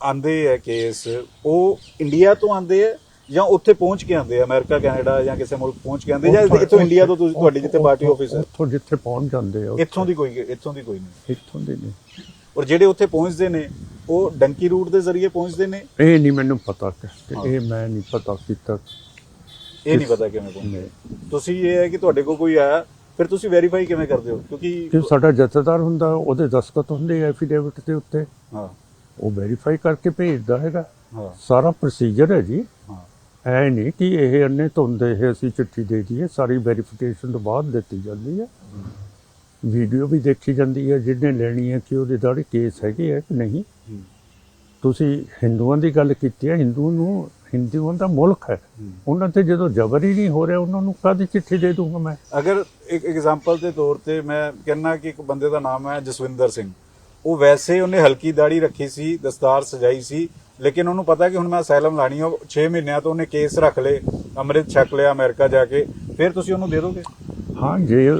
ਆਂਦੇ ਆ ਕੇਸ ਉਹ ਇੰਡੀਆ ਤੋਂ ਆਂਦੇ ਆ ਜਾਂ ਉੱਥੇ ਪਹੁੰਚ ਕੇ ਆਂਦੇ ਆ? ਅਮਰੀਕਾ ਕੈਨੇਡਾ ਜਾਂ ਕਿਸੇ ਮੁਲਕ ਪਹੁੰਚ ਕੇ ਆਂਦੇ ਜਾਂ ਇੱਥੋਂ ਇੰਡੀਆ ਤੋਂ ਤੁਸੀਂ ਤੁਹਾਡੀ ਜਿੱਥੇ ਪਾਰਟੀ ਆਫਿਸ ਹੈ? ਉੱਥੋਂ ਜਿੱਥੇ ਪਹੁੰਚ ਜਾਂਦੇ ਆ। ਇੱਥੋਂ ਦੀ ਕੋਈ ਇੱਥੋਂ ਦੀ ਕੋਈ ਨਹੀਂ। ਇੱਥੋਂ ਦੇ ਨੇ ਔਰ ਜਿਹੜੇ ਉੱਥੇ ਪਹੁੰਚਦੇ ਨੇ ਉਹ ਡੰਕੀ ਰੂਟ ਦੇ ਜ਼ਰੀਏ ਪਹੁੰਚਦੇ ਨੇ? ਇਹ ਨਹੀਂ ਮੈਨੂੰ ਪਤਾ ਕਿ ਇਹ ਮੈਂ ਨਹੀਂ ਪਤਾ ਕੀਤਾ। ਇਹ ਨਹੀਂ ਪਤਾ ਕਿਵੇਂ ਪਹੁੰਚਦੇ ਤੁਸੀਂ ਇਹ ਹੈ ਕਿ ਤੁਹਾਡੇ ਕੋਲ ਕੋਈ ਆਇਆ ਫਿਰ ਤੁਸੀਂ ਵੈਰੀਫਾਈ ਕਿਵੇਂ ਕਰਦੇ ਹੋ? ਕਿਉਂਕਿ ਕਿ ਸਾਡਾ ਜਥੇਦਾਰ ਹੁੰਦਾ ਉਹਦੇ ਦਸਤਖਤ ਹੁੰਦੇ ਐਫੀਡੇਵਿਟ ਦੇ ਉੱਤੇ। ਹਾਂ। ਉਹ ਵੈਰੀਫਾਈ ਕਰਕੇ ਭੇਜਦਾ ਹੈਗਾ। ਹਾਂ। ਸਾਰਾ ਪ੍ਰੋਸੀਜਰ ਹੈ ਜੀ। ਹਾਂ। ਐ ਨਹੀਂ ਕਿ ਇਹ ਅੰਨੇ ਧੁੰਦੇ ਇਹ ਅਸੀਂ ਚਿੱਠੀ ਦੇ ਦਈਏ ਸਾਰੀ ਵੈਰੀਫਿਕੇਸ਼ਨ ਤੋਂ ਬਾਅਦ ਦਿੱਤੀ ਜਾਂਦੀ ਹੈ। ਵੀਡੀਓ ਵੀ ਦੇਖੀ ਜਾਂਦੀ ਹੈ ਜਿਹਨੇ ਲੈਣੀ ਹੈ ਕਿ ਉਹਦੇ ਦਾੜੀ ਕੇਸ ਹੈਗੇ ਹੈ ਕਿ ਨਹੀਂ। ਤੁਸੀਂ ਹਿੰਦੂਆਂ ਦੀ ਗੱਲ ਕੀਤੀ ਹੈ ਹਿੰਦੂ ਨੂੰ ਹਿੰਦੂਆਂ ਦਾ ਮੁਲਕ ਹੈ। ਹੂੰ। ਉਹਨਾਂ ਤੇ ਜਦੋਂ ਜ਼ਬਰ ਹੀ ਨਹੀਂ ਹੋ ਰਿਹਾ ਉਹਨਾਂ ਨੂੰ ਕਾਹਦੀ ਚਿੱਠੀ ਦੇ ਦੂੰਗਾ ਮੈਂ? ਅਗਰ ਇੱਕ ਐਗਜ਼ਾਮਪਲ ਦੇ ਤੌਰ ਤੇ ਮੈਂ ਕਹਿੰਨਾ ਕਿ ਇੱਕ ਬੰਦੇ ਦਾ ਨਾਮ ਹੈ ਜਸਵਿੰਦਰ ਸਿੰਘ। ਉਹ ਵੈਸੇ ਉਹਨੇ ਹਲਕੀ ਦਾੜੀ ਰੱਖੀ ਸੀ ਦਸਤਾਰ ਸਜਾਈ ਸੀ ਲੇਕਿਨ ਉਹਨੂੰ ਪਤਾ ਕਿ ਹੁਣ ਮੈਂ ਅਸਾਈਲਮ ਲਾਣੀ ਆ 6 ਮਹੀਨਿਆਂ ਤੋਂ ਉਹਨੇ ਕੇਸ ਰੱਖ ਲਏ ਅੰਮ੍ਰਿਤ ਛਕ ਲਿਆ ਅਮਰੀਕਾ ਜਾ ਕੇ ਫਿਰ ਤੁਸੀਂ ਉਹਨੂੰ ਦੇ ਦੋਗੇ? ਹਾਂ ਜੇ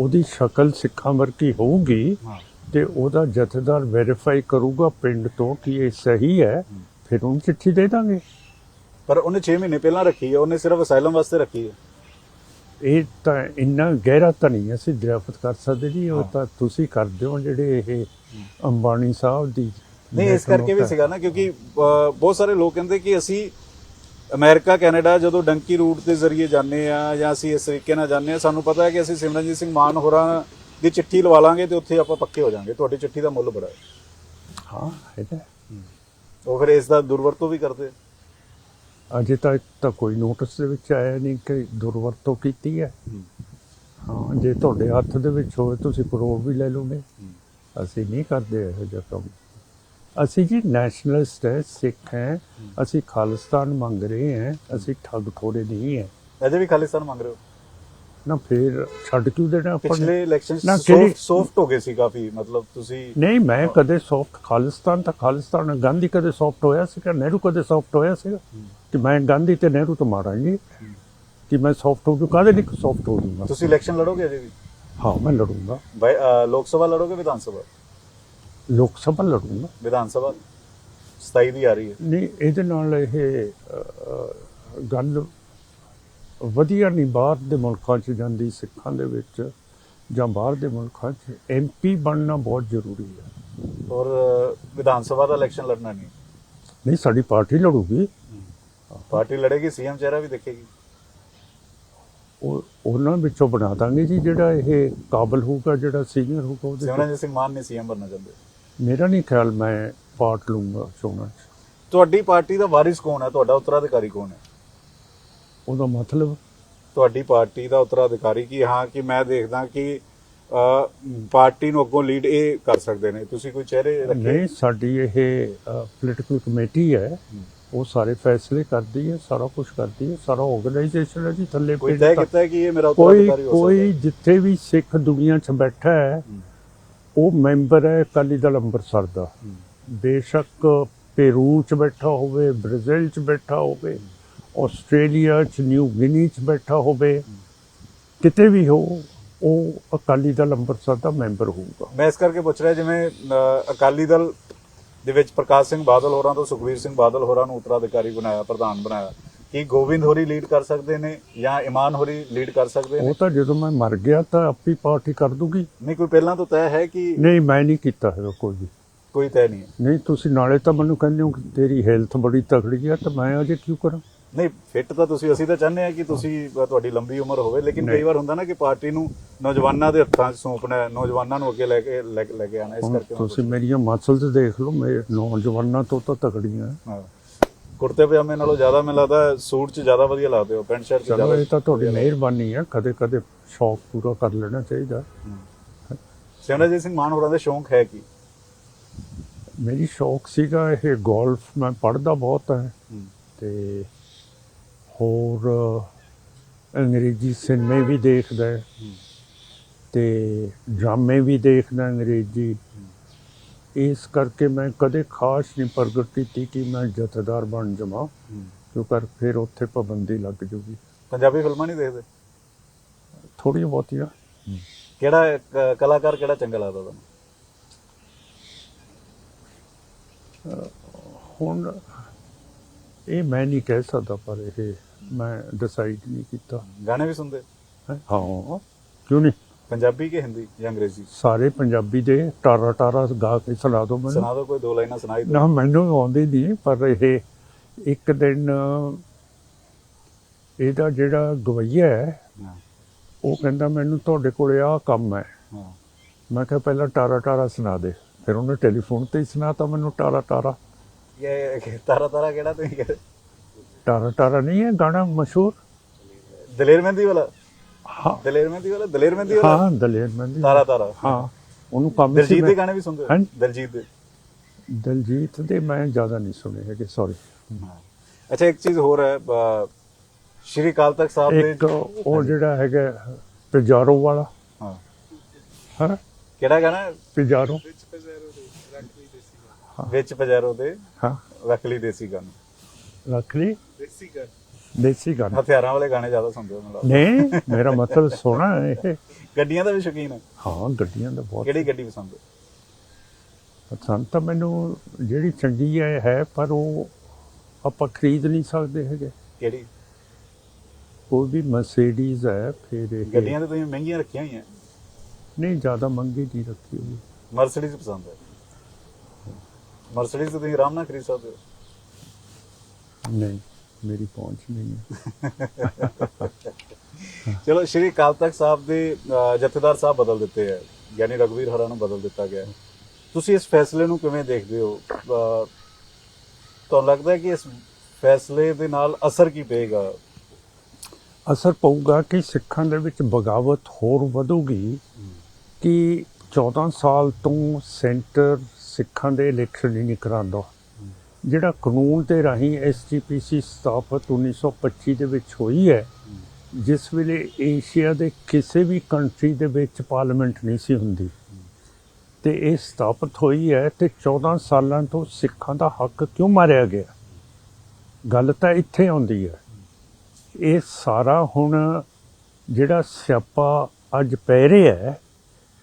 ਉਹਦੀ ਸ਼ਕਲ ਸਿੱਖਾਂ ਵਰਗੀ ਹੋਊਗੀ ਹਾਂ। ਤੇ ਉਹਦਾ ਜਥੇਦਾਰ ਵੈਰੀਫਾਈ ਕਰੂਗਾ ਪਿੰਡ ਤੋਂ ਕਿ ਇਹ ਸਹੀ ਹੈ ਫਿਰ ਉਹਨੂੰ ਚਿੱਠੀ ਦੇ ਦਾਂਗੇ ਪਰ ਉਹਨੇ 6 ਮਹੀਨੇ ਪਹਿਲਾਂ ਰੱਖੀ ਹੈ ਉਹਨੇ ਸਿਰਫ ਅਸਾਈਲਮ ਵਾਸਤੇ ਰੱਖੀ ਹੈ ਇਹ ਤਾਂ ਇੰਨਾ ਗਹਿਰਾ ਤਾਂ ਨਹੀਂ ਅਸੀਂ ਦਰਿਆਫਤ ਕਰ ਸਕਦੇ ਜੀ ਉਹ। ਤਾਂ ਤੁਸੀਂ ਕਰਦੇ ਹੋ ਜਿਹੜੇ ਇਹ ਅੰਬਾਨੀ ਸਾਹਿਬ ਦੀ ਨਹੀਂ ਇਸ ਕਰਕੇ ਵੀ ਸੀਗਾ ਨਾ ਕਿਉਂਕਿ ਬਹੁਤ ਸਾਰੇ ਲੋਕ ਕਹਿੰਦੇ ਕਿ ਅਸੀਂ ਅਮਰੀਕਾ ਕੈਨੇਡਾ ਜਦੋਂ ਡੰਕੀ ਰੂਟ ਦੇ ਜ਼ਰੀਏ ਜਾਂਦੇ ਆ ਜਾਂ ਅਸੀਂ ਇਸ ਤਰੀਕੇ ਨਾਲ ਜਾਂਦੇ ਆ ਸਾਨੂੰ ਪਤਾ ਹੈ ਕਿ ਅਸੀਂ ਸਿਮਰਨਜੀਤ ਸਿੰਘ ਮਾਨ ਹੋਰਾਂ ਦੀ ਚਿੱਠੀ ਲਵਾ ਲਾਂਗੇ ਤੇ ਉੱਥੇ ਆਪਾਂ ਪੱਕੇ ਹੋ ਜਾਾਂਗੇ। ਤੁਹਾਡੀ ਚਿੱਠੀ ਦਾ ਮੁੱਲ ਬੜਾ ਹੈ। ਹਾਂ ਇਹਦਾ ਉਹ ਫਿਰ ਇਸ ਦਾ ਦੁਰਵਰਤੋਂ ਵੀ ਕਰਦੇ। ਅਜੇ ਤੱਕ ਤਾਂ ਕੋਈ ਨੋਟਿਸ ਦੇ ਵਿੱਚ ਆਇਆ ਨਹੀਂ ਕਿ ਦੁਰਵਰਤੋਂ ਕੀਤੀ ਹੈ। ਹਾਂ। ਜੇ ਤੁਹਾਡੇ ਹੱਥ ਦੇ ਵਿੱਚ ਹੋਵੇ ਤੁਸੀਂ ਕਰੋੜ ਵੀ ਲੈ ਲਓਗੇ। ਅਸੀਂ ਨਹੀਂ ਕਰਦੇ ਇਹੋ ਜਿਹਾ ਕੰਮ। ਅਸੀਂ ਜੀ ਨੈਸ਼ਨਲਿਸਟ ਹੈ ਸਿੱਖ ਹੈ। ਅਸੀਂ ਖਾਲਿਸਤਾਨ ਮੰਗ ਰਹੇ ਹਾਂ। ਅਸੀਂ ਠੱਗ ਥੋੜੇ ਨਹੀਂ ਹੈ। ਅਜੇ ਵੀ ਖਾਲਿਸਤਾਨ ਮੰਗ ਰਹੇ ਹੋ? ਨਾ ਫਿਰ ਛੱਡ ਕਿਉਂ ਦੇਣਾ ਆਪਾਂ ਨੇ? ਪਿਛਲੇ ਇਲੈਕਸ਼ਨ ਨਾ, ਕਿਹੜੀ- ਸੌਫਟ ਹੋ ਗਏ ਸੀ ਕਾਫੀ ਮਤਲਬ ਤੁਸੀਂ ਨਹੀਂ ਮੈਂ ਕਦੇ ਸੌਫਟ ਖਾਲਿਸਤਾਨ ਤਾਂ ਖਾਲਿਸਤਾਨ। ਗਾਂਧੀ ਕਦੇ ਸੌਫਟ ਹੋਇਆ ਸੀਗਾ ਨਹਿਰੂ ਕਦੇ ਸੌਫਟ ਹੋਇਆ ਸੀਗਾ। ਕਿ ਮੈਂ ਗਾਂਧੀ ਤੇ ਨਹਿਰੂ ਤੋਂ ਮਾਰਾਂਗੀ ਕਿ ਮੈਂ ਸੌਫਟ ਹੋ ਜੂ ਕਾਹਦੇ ਲਈ ਸੌਫਟ ਹੋ ਜੂਗਾ ਤੁਸੀਂ ਇਲੈਕਸ਼ਨ ਲੜੋਗੇ ਅਜੇ ਵੀ? ਹਾਂ ਮੈਂ ਲੜੂੰਗਾ। ਬਾਈ- ਲੋਕ ਸਭਾ ਲੜੋਗੇ ਵਿਧਾਨ ਸਭਾ? ਲੋਕ ਸਭਾ ਲੜੂੰਗਾ। ਵਿਧਾਨ ਸਭਾ? 27 ਦੀ ਆ ਰਹੀ ਹੈ। ਨਹੀਂ ਇਹਦੇ ਨਾਲ ਇਹ ਅ, ਅ, ਗੱਲ ਵਧੀਆ ਨਹੀਂ ਬਾਹਰ ਦੇ ਮੁਲਕਾਂ 'ਚ ਜਾਂਦੀ ਸਿੱਖਾਂ ਦੇ ਵਿੱਚ ਜਾਂ ਬਾਹਰ ਦੇ ਮੁਲਕਾਂ 'ਚ ਐਮਪੀ ਬਣਨਾ ਬਹੁਤ ਜ਼ਰੂਰੀ ਹੈ। ਔਰ ਵਿਧਾਨ ਸਭਾ ਦਾ ਇਲੈਕਸ਼ਨ ਲੜਨਾ ਨਹੀਂ। ਨਹੀਂ ਸਾਡੀ ਪਾਰਟੀ ਲੜੂਗੀ। ਪਾਰਟੀ ਲੜੇਗੀ ਸੀਐਮ ਚਿਹਰਾ ਵੀ ਦੇਖੇਗੀ। ਉਹ ਉਹਨਾਂ ਵਿੱਚੋਂ ਬਣਾ ਦਾਂਗੇ ਜੀ ਜਿਹੜਾ ਇਹ ਕਾਬਲ ਹੋਊਗਾ ਜਿਹੜਾ ਸੀਨੀਅਰ ਹੋਊਗਾ ਉਹਦੇ ਚੋਂ। ਸਿਮਰਨਜੀਤ ਸਿੰਘ ਮਾਨ ਨੇ ਸੀਐਮ ਬਣਨਾ ਚਾਹੁੰਦੇ। ਮੇਰਾ ਨਹੀਂ ਖਿਆਲ ਮੈਂ ਪਾਰਟ ਲੂੰਗਾ ਚੋਣਾਂ 'ਚ। ਤੁਹਾਡੀ ਪਾਰਟੀ ਦਾ ਵਾਰਿਸ ਕੌਣ ਹੈ? ਤੁਹਾਡਾ ਉੱਤਰਾਧਿਕਾਰੀ ਕੌਣ ਹੈ? ਉਹਦਾ ਮਤਲਬ? ਤੁਹਾਡੀ ਪਾਰਟੀ ਦਾ ਉੱਤਰਾਧਿਕਾਰੀ ਕਿ ਹਾਂ? ਕਿ ਮੈਂ ਦੇਖਦਾ ਕਿ ਪਾਰਟੀ ਨੂੰ ਅੱਗੋਂ ਲੀਡ ਇਹ ਕਰ ਸਕਦੇ ਨੇ। ਤੁਸੀਂ ਕੋਈ ਚਿਹਰੇ ਰੱਖੇ? ਨਹੀਂ ਸਾਡੀ ਇਹ ਪੋਲੀਟੀਕਲ ਕਮੇਟੀ ਹੈ। ਉਹ ਸਾਰੇ ਫੈਸਲੇ ਕਰਦੀ ਹੈ ਸਾਰਾ ਕੁਝ ਕਰਦੀ ਹੈ ਸਾਰਾ ਆਰਗੇਨਾਈਜੇਸ਼ਨ ਹੈ ਜੀ ਥੱਲੇ ਕੋਈ ਤੈਅ। ਕੀਤਾ ਹੈ ਕਿ ਇਹ ਮੇਰਾ ਕੋਈ ਉੱਤਰਾਧਿਕਾਰੀ ਹੋ ਕੋਈ ਸਕਦਾ? ਜਿੱਥੇ ਵੀ ਸਿੱਖ ਦੁਨੀਆ 'ਚ ਬੈਠਾ ਹੈ ਉਹ ਮੈਂਬਰ ਹੈ ਅਕਾਲੀ ਦਲ ਅੰਮ੍ਰਿਤਸਰ ਦਾ। ਬੇਸ਼ੱਕ ਪੇਰੂ 'ਚ ਬੈਠਾ ਹੋਵੇ ਬ੍ਰਾਜ਼ੀਲ 'ਚ ਬੈਠਾ ਹੋਵੇ ਆਸਟ੍ਰੇਲੀਆ 'ਚ ਨਿਊ ਗਿਨੀ 'ਚ ਬੈਠਾ ਹੋਵੇ ਕਿਤੇ ਵੀ ਹੋ ਉਹ ਅਕਾਲੀ ਦਲ ਅੰਮ੍ਰਿਤਸਰ ਦਾ ਮੈਂਬਰ ਹੋਊਗਾ। ਮੈਂ ਇਸ ਕਰਕੇ ਪੁੱਛ ਰਿਹਾ ਜਿਵੇਂ ਅਕਾਲੀ ਦਲ ਦੇ ਵਿੱਚ ਪ੍ਰਕਾਸ਼ ਸਿੰਘ ਬਾਦਲ ਹੋਰਾਂ ਤੋਂ ਸੁਖਵੀਰ ਸਿੰਘ ਬਾਦਲ ਹੋਰਾਂ ਨੂੰ ਉੱਤਰਾਧਿਕਾਰੀ ਬਣਾਇਆ ਪ੍ਰਧਾਨ ਬਣਾਇਆ ਕੀ ਗੋਬਿੰਦ ਹੋਰੀ ਲੀਡ ਕਰ ਸਕਦੇ ਨੇ ਜਾਂ ਇਮਾਨ ਹੋਰੀ ਲੀਡ ਕਰ ਸਕਦੇ ਨੇ? ਉਹ ਤਾਂ ਜਦੋਂ ਮੈਂ ਮਰ ਗਿਆ ਤਾਂ ਆਪੀ ਪਾਰਟੀ ਕਰ ਦੂਗੀ। ਨਹੀਂ ਕੋਈ ਪਹਿਲਾਂ ਤੋਂ ਤੈਅ ਹੈ ਕਿ ਨਹੀਂ ਮੈਂ ਨਹੀਂ ਕੀਤਾ ਹੈਗਾ ਕੋਈ ਵੀ। ਕੋਈ ਤੈਅ ਨਹੀਂ ਹੈ? ਨਹੀਂ ਤੁਸੀਂ ਨਾਲੇ ਤਾਂ ਮੈਨੂੰ ਕਹਿੰਦੇ ਹੋ ਕਿ ਤੇਰੀ ਹੈਲਥ ਬੜੀ ਤਕੜੀ ਹੈ ਤਾਂ ਮੈਂ ਅਜੇ ਕਿਉਂ ਕਰਾਂ? ਨਹੀਂ ਫਿੱਟ ਤਾਂ ਤੁਸੀਂ ਅਸੀਂ ਤਾਂ ਚਾਹੁੰਦੇ ਆ ਕਿ ਤੁਸੀਂ ਤੁਹਾਡੀ ਲੰਬੀ ਉਮਰ ਹੋਵੇ ਲੇਕਿਨ ਕਈ। ਵਾਰ ਹੁੰਦਾ ਨਾ ਕਿ ਪਾਰਟੀ ਨੂੰ ਨੌਜਵਾਨਾਂ ਦੇ ਹੱਥਾਂ 'ਚ ਸੌਂਪਣਾ ਨੌਜਵਾਨਾਂ ਨੂੰ ਅੱਗੇ ਲੈ ਕੇ ਲੈ ਕੇ- ਆਣਾ ਇਸ ਕਰਕੇ ਤੁਸੀਂ ਮੇਰੀਆਂ ਮਸਲਸ ਦੇਖ ਲਓ ਮੇਰੇ ਨੌਜਵਾਨਾਂ ਤੋਂ ਤਾਂ ਤਕੜੀਆਂ ਹਾਂ। ਕੁੜਤੇ ਪਜਾਮੇ ਨਾਲੋਂ ਜ਼ਿਆਦਾ ਮੈਨੂੰ ਲੱਗਦਾ ਸੂਟ 'ਚ ਜ਼ਿਆਦਾ ਵਧੀਆ ਲੱਗਦੇ ਹੋ ਪੈਂਟ ਸ਼ਰਟ 'ਚ ਜ਼ਿਆਦਾ ਇਹ ਤਾਂ ਤੁਹਾਡੀ ਮਿਹਰਬਾਨੀ ਹੈ ਕਦੇ ਕਦੇ ਸ਼ੌਕ ਪੂਰਾ ਕਰ ਲੈਣਾ ਚਾਹੀਦਾ। ਸਿਮਰਨਜੀਤ ਸਿੰਘ ਮਾਨ ਹੋਰਾਂ ਦੇ ਸ਼ੌਂਕ ਹੈ ਕੀ? ਮੇਰੀ ਸ਼ੌਕ ਸੀਗਾ ਇਹ ਗੋਲਫ ਮੈਂ ਪੜ੍ਹਦਾ ਬਹੁਤ ਹੂੰ। ਤੇ ਹੋਰ ਅੰਗਰੇਜ਼ੀ ਸਿਨੇਮੇ ਵੀ ਦੇਖਦਾ ਤੇ ਡਰਾਮੇ ਵੀ ਦੇਖਦਾ ਅੰਗਰੇਜ਼ੀ। ਇਸ ਕਰਕੇ ਮੈਂ ਕਦੇ ਖਾਸ ਨਹੀਂ ਪ੍ਰਗਟ ਕੀਤੀ ਕਿ ਮੈਂ ਜਥੇਦਾਰ ਬਣ ਜਾਵਾਂ ਕਿਉਂ ਕਰ ਫਿਰ ਉੱਥੇ ਪਾਬੰਦੀ ਲੱਗ ਜੂਗੀ। ਪੰਜਾਬੀ ਫਿਲਮਾਂ ਨਹੀਂ ਦੇਖਦੇ? ਥੋੜ੍ਹੀਆਂ ਬਹੁਤੀਆਂ। ਕਿਹੜਾ ਕਲਾਕਾਰ ਕਿਹੜਾ ਚੰਗਾ ਲੱਗਦਾ ਤੁਹਾਨੂੰ? ਹੁਣ ਇਹ ਮੈਂ ਨਹੀਂ ਕਹਿ ਸਕਦਾ ਪਰ ਇਹ ਮੈਂ ਡਿਸਾਈਡ ਨਹੀਂ ਕੀਤਾ। ਗਾਣੇ ਵੀ ਸੁਣਦੇ? ਹੈਂ। ਹਾਂ। ਕਿਉਂ ਨਹੀਂ? ਪੰਜਾਬੀ ਕਿ ਹਿੰਦੀ ਜਾਂ ਅੰਗਰੇਜ਼ੀ? ਸਾਰੇ ਪੰਜਾਬੀ ਦੇ ਟਾਰਾ ਟਾਰਾ ਗਾ ਕੇ ਸੁਣਾ ਦਿਓ ਮੈਨੂੰ। ਸੁਣਾ ਦਿਓ ਕੋਈ ਦੋ ਲਾਈਨਾਂ ਸੁਣਾਈ ਦਿਓ ਨਾ ਮੈਨੂੰ ਆਉਂਦੀ ਨਹੀਂ ਪਰ ਇਹ ਇੱਕ ਦਿਨ ਇਹਦਾ ਜਿਹੜਾ ਗਵਈਆ ਹੈ ਉਹ ਕਹਿੰਦਾ ਮੈਨੂੰ ਤੁਹਾਡੇ ਕੋਲੇ ਆਹ ਕੰਮ ਹੈ। ਮੈਂ ਕਿਹਾ ਪਹਿਲਾਂ ਟਾਰਾ ਟਾਰਾ ਸੁਣਾ ਦੇ। ਫਿਰ ਉਹਨੇ ਟੈਲੀਫੋਨ ਤੇ ਸੁਣਾਤਾ ਮੈਨੂੰ ਟਾਰਾ ਟਾਰਾ ਇਹ ਤਾਰਾ ਤਾਰਾ ਕਿਹੜਾ ਤੁਸੀਂ ਕਹਿੰਦੇ ਟਾਰਾ ਟਾਰਾ ਨਹੀਂ ਹੈ ਗਾਣਾ ਮਸ਼ਹੂਰ। ਦਲੇਰ ਮਹਿੰਦੀ ਵਾਲਾ? ਹਾਂ। ਦਲੇਰ ਮਹਿੰਦੀ ਵਾਲਾ? ਦਲੇਰ ਮਹਿੰਦੀ ਵਾਲਾ? ਹਾਂ ਦਲੇਰ ਮਹਿੰਦੀ। ਤਾਰਾ ਤਾਰਾ। ਹਾਂ ਉਹਨੂੰ ਕੰਮ ਸੀ ਦਲਜੀਤ ਦੇ ਗਾਣੇ ਵੀ ਸੁਣਦੇ ਹੋ? ਹਾਂਜੀ। ਦਲਜੀਤ ਦੇ? ਦਲਜੀਤ ਦੇ ਮੈਂ ਜ਼ਿਆਦਾ ਨਹੀਂ ਸੁਣੇ ਹੈਗੇ ਸੌਰੀ ਅੱਛਾ ਇੱਕ ਚੀਜ਼ ਹੋਰ ਹੈ ਅ, ਸ਼੍ਰੀ ਕਾਲ ਤਖਤ ਸਾਹਿਬ ਦੇ ਇੱਕ ਉਹ ਜਿਹੜਾ ਹੈਗਾ ਪਿਜਾਰੋ ਵਾਲਾ। ਹਾਂ। ਹਾਂ। ਕਿਹੜਾ ਗਾਣਾ ਹੈ? ਪਿਜਾਰੋ। ਵਿੱਚ ਪਜੈਰੋ ਦੇ। ਹਾਂ। ਰੱਖ ਲਈ ਦੇਸੀ ਗਾਣੇ। ਰੱਖ ਲਈ? ਦੇਸੀ ਗਾਣੇ। ਦੇਸੀ ਗਾਣਾ। ਹਥਿਆਰਾਂ ਵਾਲੇ ਗਾਣੇ ਜ਼ਿਆਦਾ ਸੁਣਦੇ ਹੋ ਮੈਨੂੰ ਨਹੀਂ ਮੇਰਾ ਮਤਲਬ ਸੋਹਣਾ ਇਹ। ਗੱਡੀਆਂ ਦਾ ਵੀ ਸ਼ੌਕੀਨ ਹੈ। ਹਾਂ ਗੱਡੀਆਂ ਦਾ ਬਹੁਤ ਕਿਹੜੀ ਗੱਡੀ ਪਸੰਦ ਹੈ? ਪਸੰਦ ਤਾਂ ਮੈਨੂੰ ਜਿਹੜੀ ਚੰਗੀ ਹੈ ਹੈ ਪਰ ਉਹ ਆਪਾਂ ਖਰੀਦ ਨਹੀਂ ਸਕਦੇ ਹੈਗੇ। ਕਿਹੜੀ? ਕੋਈ ਵੀ ਮਰਸੀਡੀਜ਼ ਹੈ ਫਿਰ ਇਹ ਗੱਡੀਆਂ ਤਾਂ ਤੁਸੀਂ ਮਹਿੰਗੀਆਂ ਰੱਖੀਆਂ ਹੋਈਆਂ। ਨਹੀਂ ਜ਼ਿਆਦਾ ਮਹਿੰਗੀ ਨਹੀਂ ਰੱਖੀ ਹੋਈ। ਮਰਸੀਡੀਜ਼ ਪਸੰਦ ਹੈ। ਮਰਸੀਡੀਜ਼ ਤੁਸੀਂ ਆਰਾਮ ਨਾਲ ਖਰੀਦ ਸਕਦੇ ਹੋ। ਨਹੀਂ। ਮੇਰੀ ਪਹੁੰਚ ਨਹੀਂ ਹੈ। [LAUGHS] ਚਲੋ ਸ਼੍ਰੀ ਅਕਾਲ ਤਖਤ ਸਾਹਿਬ ਦੇ ਜਥੇਦਾਰ ਸਾਹਿਬ ਬਦਲ ਦਿੱਤੇ ਹੈ। ਯਾਨੀ ਰਗਵੀਰ ਹਰਾ ਨੂੰ ਬਦਲ ਦਿੱਤਾ ਗਿਆ। ਤੁਸੀਂ ਇਸ ਫੈਸਲੇ ਨੂੰ ਕਿਵੇਂ ਦੇਖਦੇ ਹੋ? ਤੁਹਾਨੂੰ ਲੱਗਦਾ ਹੈ ਕਿ ਇਸ ਫੈਸਲੇ ਦੇ ਨਾਲ ਅਸਰ ਕੀ ਪਏਗਾ? ਅਸਰ ਪਊਗਾ ਕਿ ਸਿੱਖਾਂ ਦੇ ਵਿੱਚ ਬਗਾਵਤ ਹੋਰ ਵਧੂਗੀ ਕਿ 14 ਸਾਲ ਤੋਂ ਸੈਂਟਰ ਸਿੱਖਾਂ ਦੇ ਇਲੈਕਸ਼ਨ ਹੀ ਨਹੀਂ ਕਰਾਉਂਦਾ ਜਿਹੜਾ ਕਾਨੂੰਨ ਦੇ ਰਾਹੀਂ ਐਸਜੀਪੀਸੀ ਸਥਾਪਿਤ 1925 ਦੇ ਵਿੱਚ ਹੋਈ ਹੈ, ਜਿਸ ਵੇਲੇ ਏਸ਼ੀਆ ਦੇ ਕਿਸੇ ਵੀ ਕੰਟਰੀ ਦੇ ਵਿੱਚ ਪਾਰਲੀਮੈਂਟ ਨਹੀਂ ਸੀ ਹੁੰਦੀ। ਤੇ ਇਹ ਸਥਾਪਿਤ ਹੋਈ ਹੈ ਤੇ 14 ਸਾਲਾਂ ਤੋਂ ਸਿੱਖਾਂ ਦਾ ਹੱਕ ਕਿਉਂ ਮਾਰਿਆ ਗਿਆ? ਗੱਲ ਤਾਂ ਇੱਥੇ ਆਉਂਦੀ ਹੈ। ਇਹ ਸਾਰਾ ਹੁਣ ਜਿਹੜਾ ਸਿਆਪਾ ਅੱਜ ਪੈ ਰਿਹਾ ਹੈ,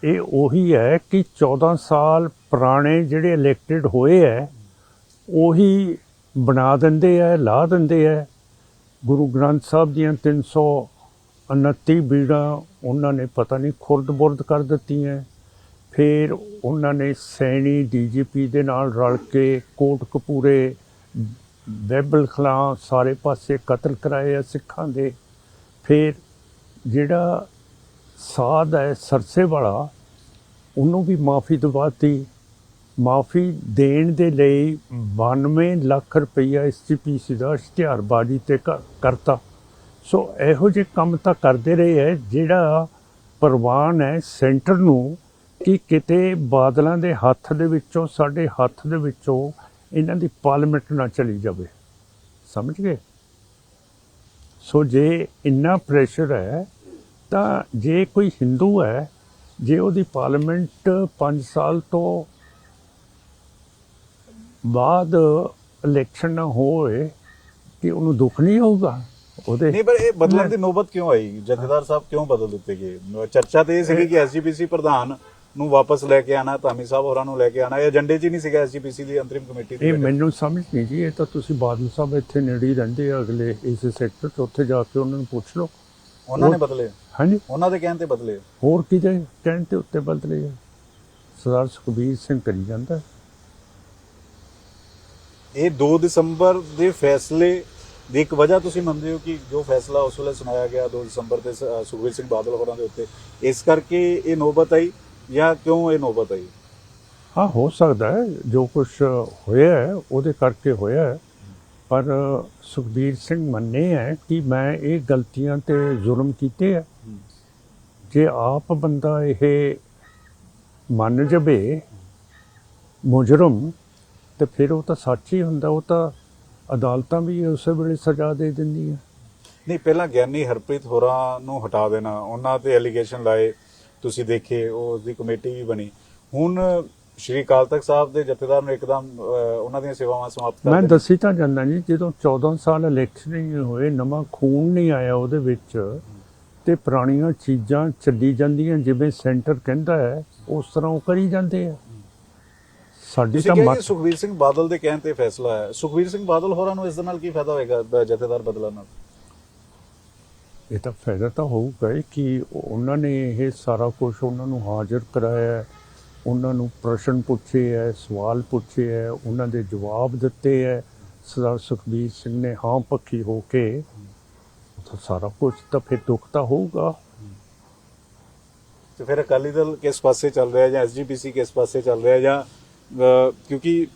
ਇਹ ਉਹੀ ਹੈ ਕਿ 14 ਸਾਲ ਪੁਰਾਣੇ ਜਿਹੜੇ ਇਲੈਕਟਿਡ ਹੋਏ ਹੈ ਉਹੀ ਬਣਾ ਦਿੰਦੇ ਆ ਲਾ ਦਿੰਦੇ ਆ ਗੁਰੂ ਗ੍ਰੰਥ ਸਾਹਿਬ ਦੀਆਂ 329 ਬੀੜਾਂ ਉਹਨਾਂ ਨੇ ਪਤਾ ਨਹੀਂ ਖੁਰਦ-ਬੁਰਦ ਕਰ ਦਿੱਤੀਆਂ। ਫਿਰ ਉਹਨਾਂ ਨੇ ਸੈਣੀ ਡੀਜੀਪੀ ਦੇ ਨਾਲ ਰਲ ਕੇ ਕੋਟ ਕਪੂਰੇ ਬੈਬਲ ਖਲਾਂ ਸਾਰੇ ਪਾਸੇ ਕਤਲ ਕਰਾਏ ਆ ਸਿੱਖਾਂ ਦੇ। ਫਿਰ ਜਿਹੜਾ ਸਾਧ ਹੈ ਸਰਸੇ ਵਾਲਾ, ਉਹਨੂੰ ਵੀ ਮਾਫੀ ਦਵਾਤੀ। ਮਾਫੀ ਦੇਣ ਦੇ ਲਈ 92 ਲੱਖ ਰੁਪਈਆ ਐਸਜੀਪੀਸੀ ਦਾ ਇਸ਼ਤਿਹਾਰਬਾਜ਼ੀ ਤੇ ਕ- ਕਰਤਾ। ਸੋ ਇਹੋ ਜਿਹੇ ਕੰਮ ਤਾਂ ਕਰਦੇ ਰਹੇ ਹੈ, ਜਿਹੜਾ ਪ੍ਰਵਾਨ ਹੈ ਸੈਂਟਰ ਨੂੰ ਕਿ ਕਿਤੇ ਬਾਦਲਾਂ ਦੇ ਹੱਥ ਦੇ ਵਿੱਚੋਂ, ਸਾਡੇ ਹੱਥ ਦੇ ਵਿੱਚੋਂ ਇਹਨਾਂ ਦੀ ਪਾਰਲੀਮੈਂਟ ਨਾ ਚਲੀ ਜਾਵੇ। ਸਮਝ ਗਏ? ਸੋ ਜੇ ਇੰਨਾ ਪ੍ਰੈਸ਼ਰ ਹੈ, ਤਾਂ ਜੇ ਕੋਈ ਹਿੰਦੂ ਹੈ, ਜੇ ਉਹਦੀ ਪਾਰਲੀਮੈਂਟ 5 ਸਾਲ ਤੋਂ ਬਾਅਦ ਇਲੈਕਸ਼ਨ ਨਾ ਹੋਏ ਕਿ ਉਹਨੂੰ ਦੁੱਖ ਨਹੀਂ ਹੋਊਗਾ? ਉਹਦੇ ਨਹੀਂ ਪਰ ਇਹ ਬਦਲਣ ਦੀ ਨੌਬਤ ਕਿਉਂ ਆਈ? ਜਥੇਦਾਰ ਸਾਹਿਬ ਕਿਉਂ ਬਦਲ ਦਿੱਤੇ ਗਏ? ਚਰਚਾ ਤੇ ਇਹ ਸੀਗੀ ਕਿ ਐਸਜੀਪੀਸੀ ਪ੍ਰਧਾਨ ਨੂੰ ਵਾਪਸ ਲੈ ਕੇ ਆਣਾ ਧਾਮੀ ਸਾਹਿਬ ਹੋਰਾਂ ਨੂੰ ਲੈ ਕੇ ਆਣਾ ਇਹ ਏਜੰਡੇ 'ਚ ਹੀ ਨਹੀਂ ਸੀਗਾ ਐਸਜੀਪੀਸੀ ਦੀ ਅੰਤਰਿਮ ਕਮੇਟੀ ਦੀ ਇਹ ਮੈਨੂੰ ਸਮਝ ਨਹੀਂ ਜੀ ਇਹ ਤਾਂ ਤੁਸੀਂ ਬਾਦਲ ਸਾਹਿਬ ਇੱਥੇ ਨੇੜੇ ਰਹਿੰਦੇ ਆ ਅਗਲੇ ਇਸ ਸੈਕਟਰ 'ਚ ਉੱਥੇ ਜਾ ਕੇ ਉਹਨਾਂ ਨੂੰ ਪੁੱਛ ਲਓ। ਉਹਨਾਂ ਨੇ ਬਦਲੇ? ਹਾਂਜੀ। ਉਹਨਾਂ ਦੇ ਕਹਿਣ ਤੇ ਬਦਲੇ? ਹੋਰ ਕਿਤੇ ਕਹਿਣ ਤੇ ਉੱਤੇ ਬਦਲੇ ਸਰਦਾਰ ਸੁਖਬੀਰ ਸਿੰਘ ਕਰੀ ਜਾਂਦਾ। ਇਹ 2 ਦਸੰਬਰ ਦੇ ਫੈਸਲੇ ਦੀ ਇੱਕ ਵਜ੍ਹਾ ਤੁਸੀਂ ਮੰਨਦੇ ਹੋ ਕਿ ਜੋ ਫੈਸਲਾ ਉਸ ਵੇਲੇ ਸੁਣਾਇਆ ਗਿਆ 2 ਦਸੰਬਰ ਤੇ ਸ- ਸੁਖਬੀਰ ਸਿੰਘ ਬਾਦਲ ਹੋਰਾਂ ਦੇ ਉੱਤੇ, ਇਸ ਕਰਕੇ ਇਹ ਨੌਬਤ ਆਈ ਜਾਂ ਕਿਉਂ ਇਹ ਨੌਬਤ ਆਈ? ਹਾਂ, ਹੋ ਸਕਦਾ ਹੈ, ਜੋ ਕੁਝ ਹੋਇਆ ਹੈ, ਉਹਦੇ ਕਰਕੇ ਹੋਇਆ ਹੈ। ਪਰ ਸੁਖਬੀਰ ਸਿੰਘ ਮੰਨੇ ਹੈ ਕਿ ਮੈਂ ਇਹ ਗਲਤੀਆਂ ਤੇ ਜ਼ੁਲਮ ਕੀਤੇ ਹੈ। ਜੇ ਆਪ ਬੰਦਾ ਇਹ ਮੰਨ ਜਵੇ, ਮੁਜਰਮ ਤੇ ਫਿਰ ਉਹ ਤਾਂ ਸੱਚ ਹੀ ਹੁੰਦਾ ਉਹ ਤਾਂ ਅਦਾਲਤਾਂ ਵੀ ਉਸੇ ਵੇਲੇ ਸਜ਼ਾ ਦੇ ਦਿੰਦੀਆਂ। ਨਹੀਂ ਪਹਿਲਾਂ ਗਿਆਨੀ ਹਰਪ੍ਰੀਤ ਹੋਰਾਂ ਨੂੰ ਹਟਾ ਦੇਣਾ ਉਹਨਾਂ ਤੇ ਐਲੀਗੇਸ਼ਨ ਲਾਏ ਤੁਸੀਂ ਦੇਖੇ ਉਸ ਦੀ ਕਮੇਟੀ ਵੀ ਬਣੀ। ਹੁਣ ਸ਼੍ਰੀ ਅਕਾਲ ਤਖਤ ਸਾਹਿਬ ਦੇ ਜਥੇਦਾਰ ਨੂੰ ਇੱਕਦਮ ਉਹਨਾਂ ਦੀਆਂ ਸੇਵਾਵਾਂ ਸਮਾਪਤ ਕਰ ਮੈਂ। ਦੱਸੀ ਤਾਂ ਜਾਂਦਾ ਜੀ ਜਦੋਂ 14 ਸਾਲ ਇਲੈਕਸ਼ਨ ਨਹੀਂ ਹੋਏ ਨਵਾਂ ਖੂਨ ਨਹੀਂ ਆਇਆ ਉਹਦੇ ਵਿੱਚ ਤੇ ਪੁਰਾਣੀਆਂ ਚੀਜ਼ਾਂ ਚੱਲੀ ਜਾਂਦੀਆਂ ਜਿਵੇਂ ਸੈਂਟਰ ਕਹਿੰਦਾ ਹੈ ਉਸ ਤਰ੍ਹਾਂ ਉਹ ਕਰੀ ਜਾਂਦੇ ਆ। ਸਾਡੀ ਤਾਂ ਮਤ ਕਿ ਸੁਖਬੀਰ ਸਿੰਘ ਬਾਦਲ ਦੇ ਕਹਿਣ ਤੇ ਫੈਸਲਾ ਹੈ। ਸੁਖਬੀਰ ਸਿੰਘ ਬਾਦਲ ਹੋਰਾਂ ਨੂੰ ਇਸ ਦੇ ਨਾਲ ਕੀ ਫਾਇਦਾ ਹੋਏਗਾ ਜਥੇਦਾਰ ਬਦਲਣ ਨਾਲ? ਇਹ ਤਾਂ ਫਾਇਦਾ ਤਾਂ ਹੋਊਗਾ ਕਿ ਉਹਨਾਂ ਨੇ ਇਹ ਸਾਰਾ ਕੁਝ ਉਹਨਾਂ ਨੂੰ ਹਾਜ਼ਰ ਕਰਾਇਆ ਹੈ, ਉਹਨਾਂ ਨੂੰ ਪ੍ਰਸ਼ਨ ਪੁੱਛੇ ਹੈ ਸਵਾਲ ਪੁੱਛੇ ਹੈ ਉਹਨਾਂ ਦੇ ਜਵਾਬ ਦਿੱਤੇ ਹੈ। ਸਰਦਾਰ ਸੁਖਬੀਰ ਸਿੰਘ ਨੇ ਹਾਂ ਪੱਖੀ ਹੋ ਕੇ ਤਾਂ ਸਾਰਾ ਕੁਝ ਤਾਂ ਫਿਰ ਦੁੱਖ ਤਾਂ ਹੋਊਗਾ। ਤੇ ਫਿਰ ਅਕਾਲੀ ਦਲ ਕਿਸ ਪਾਸੇ ਚੱਲ ਰਿਹਾ ਜਾਂ ਐਸਜੀਪੀਸੀ ਕਿਸ ਪਾਸੇ ਚੱਲ ਰਿਹਾ ਜਾਂ ਕਿਉਂਕਿ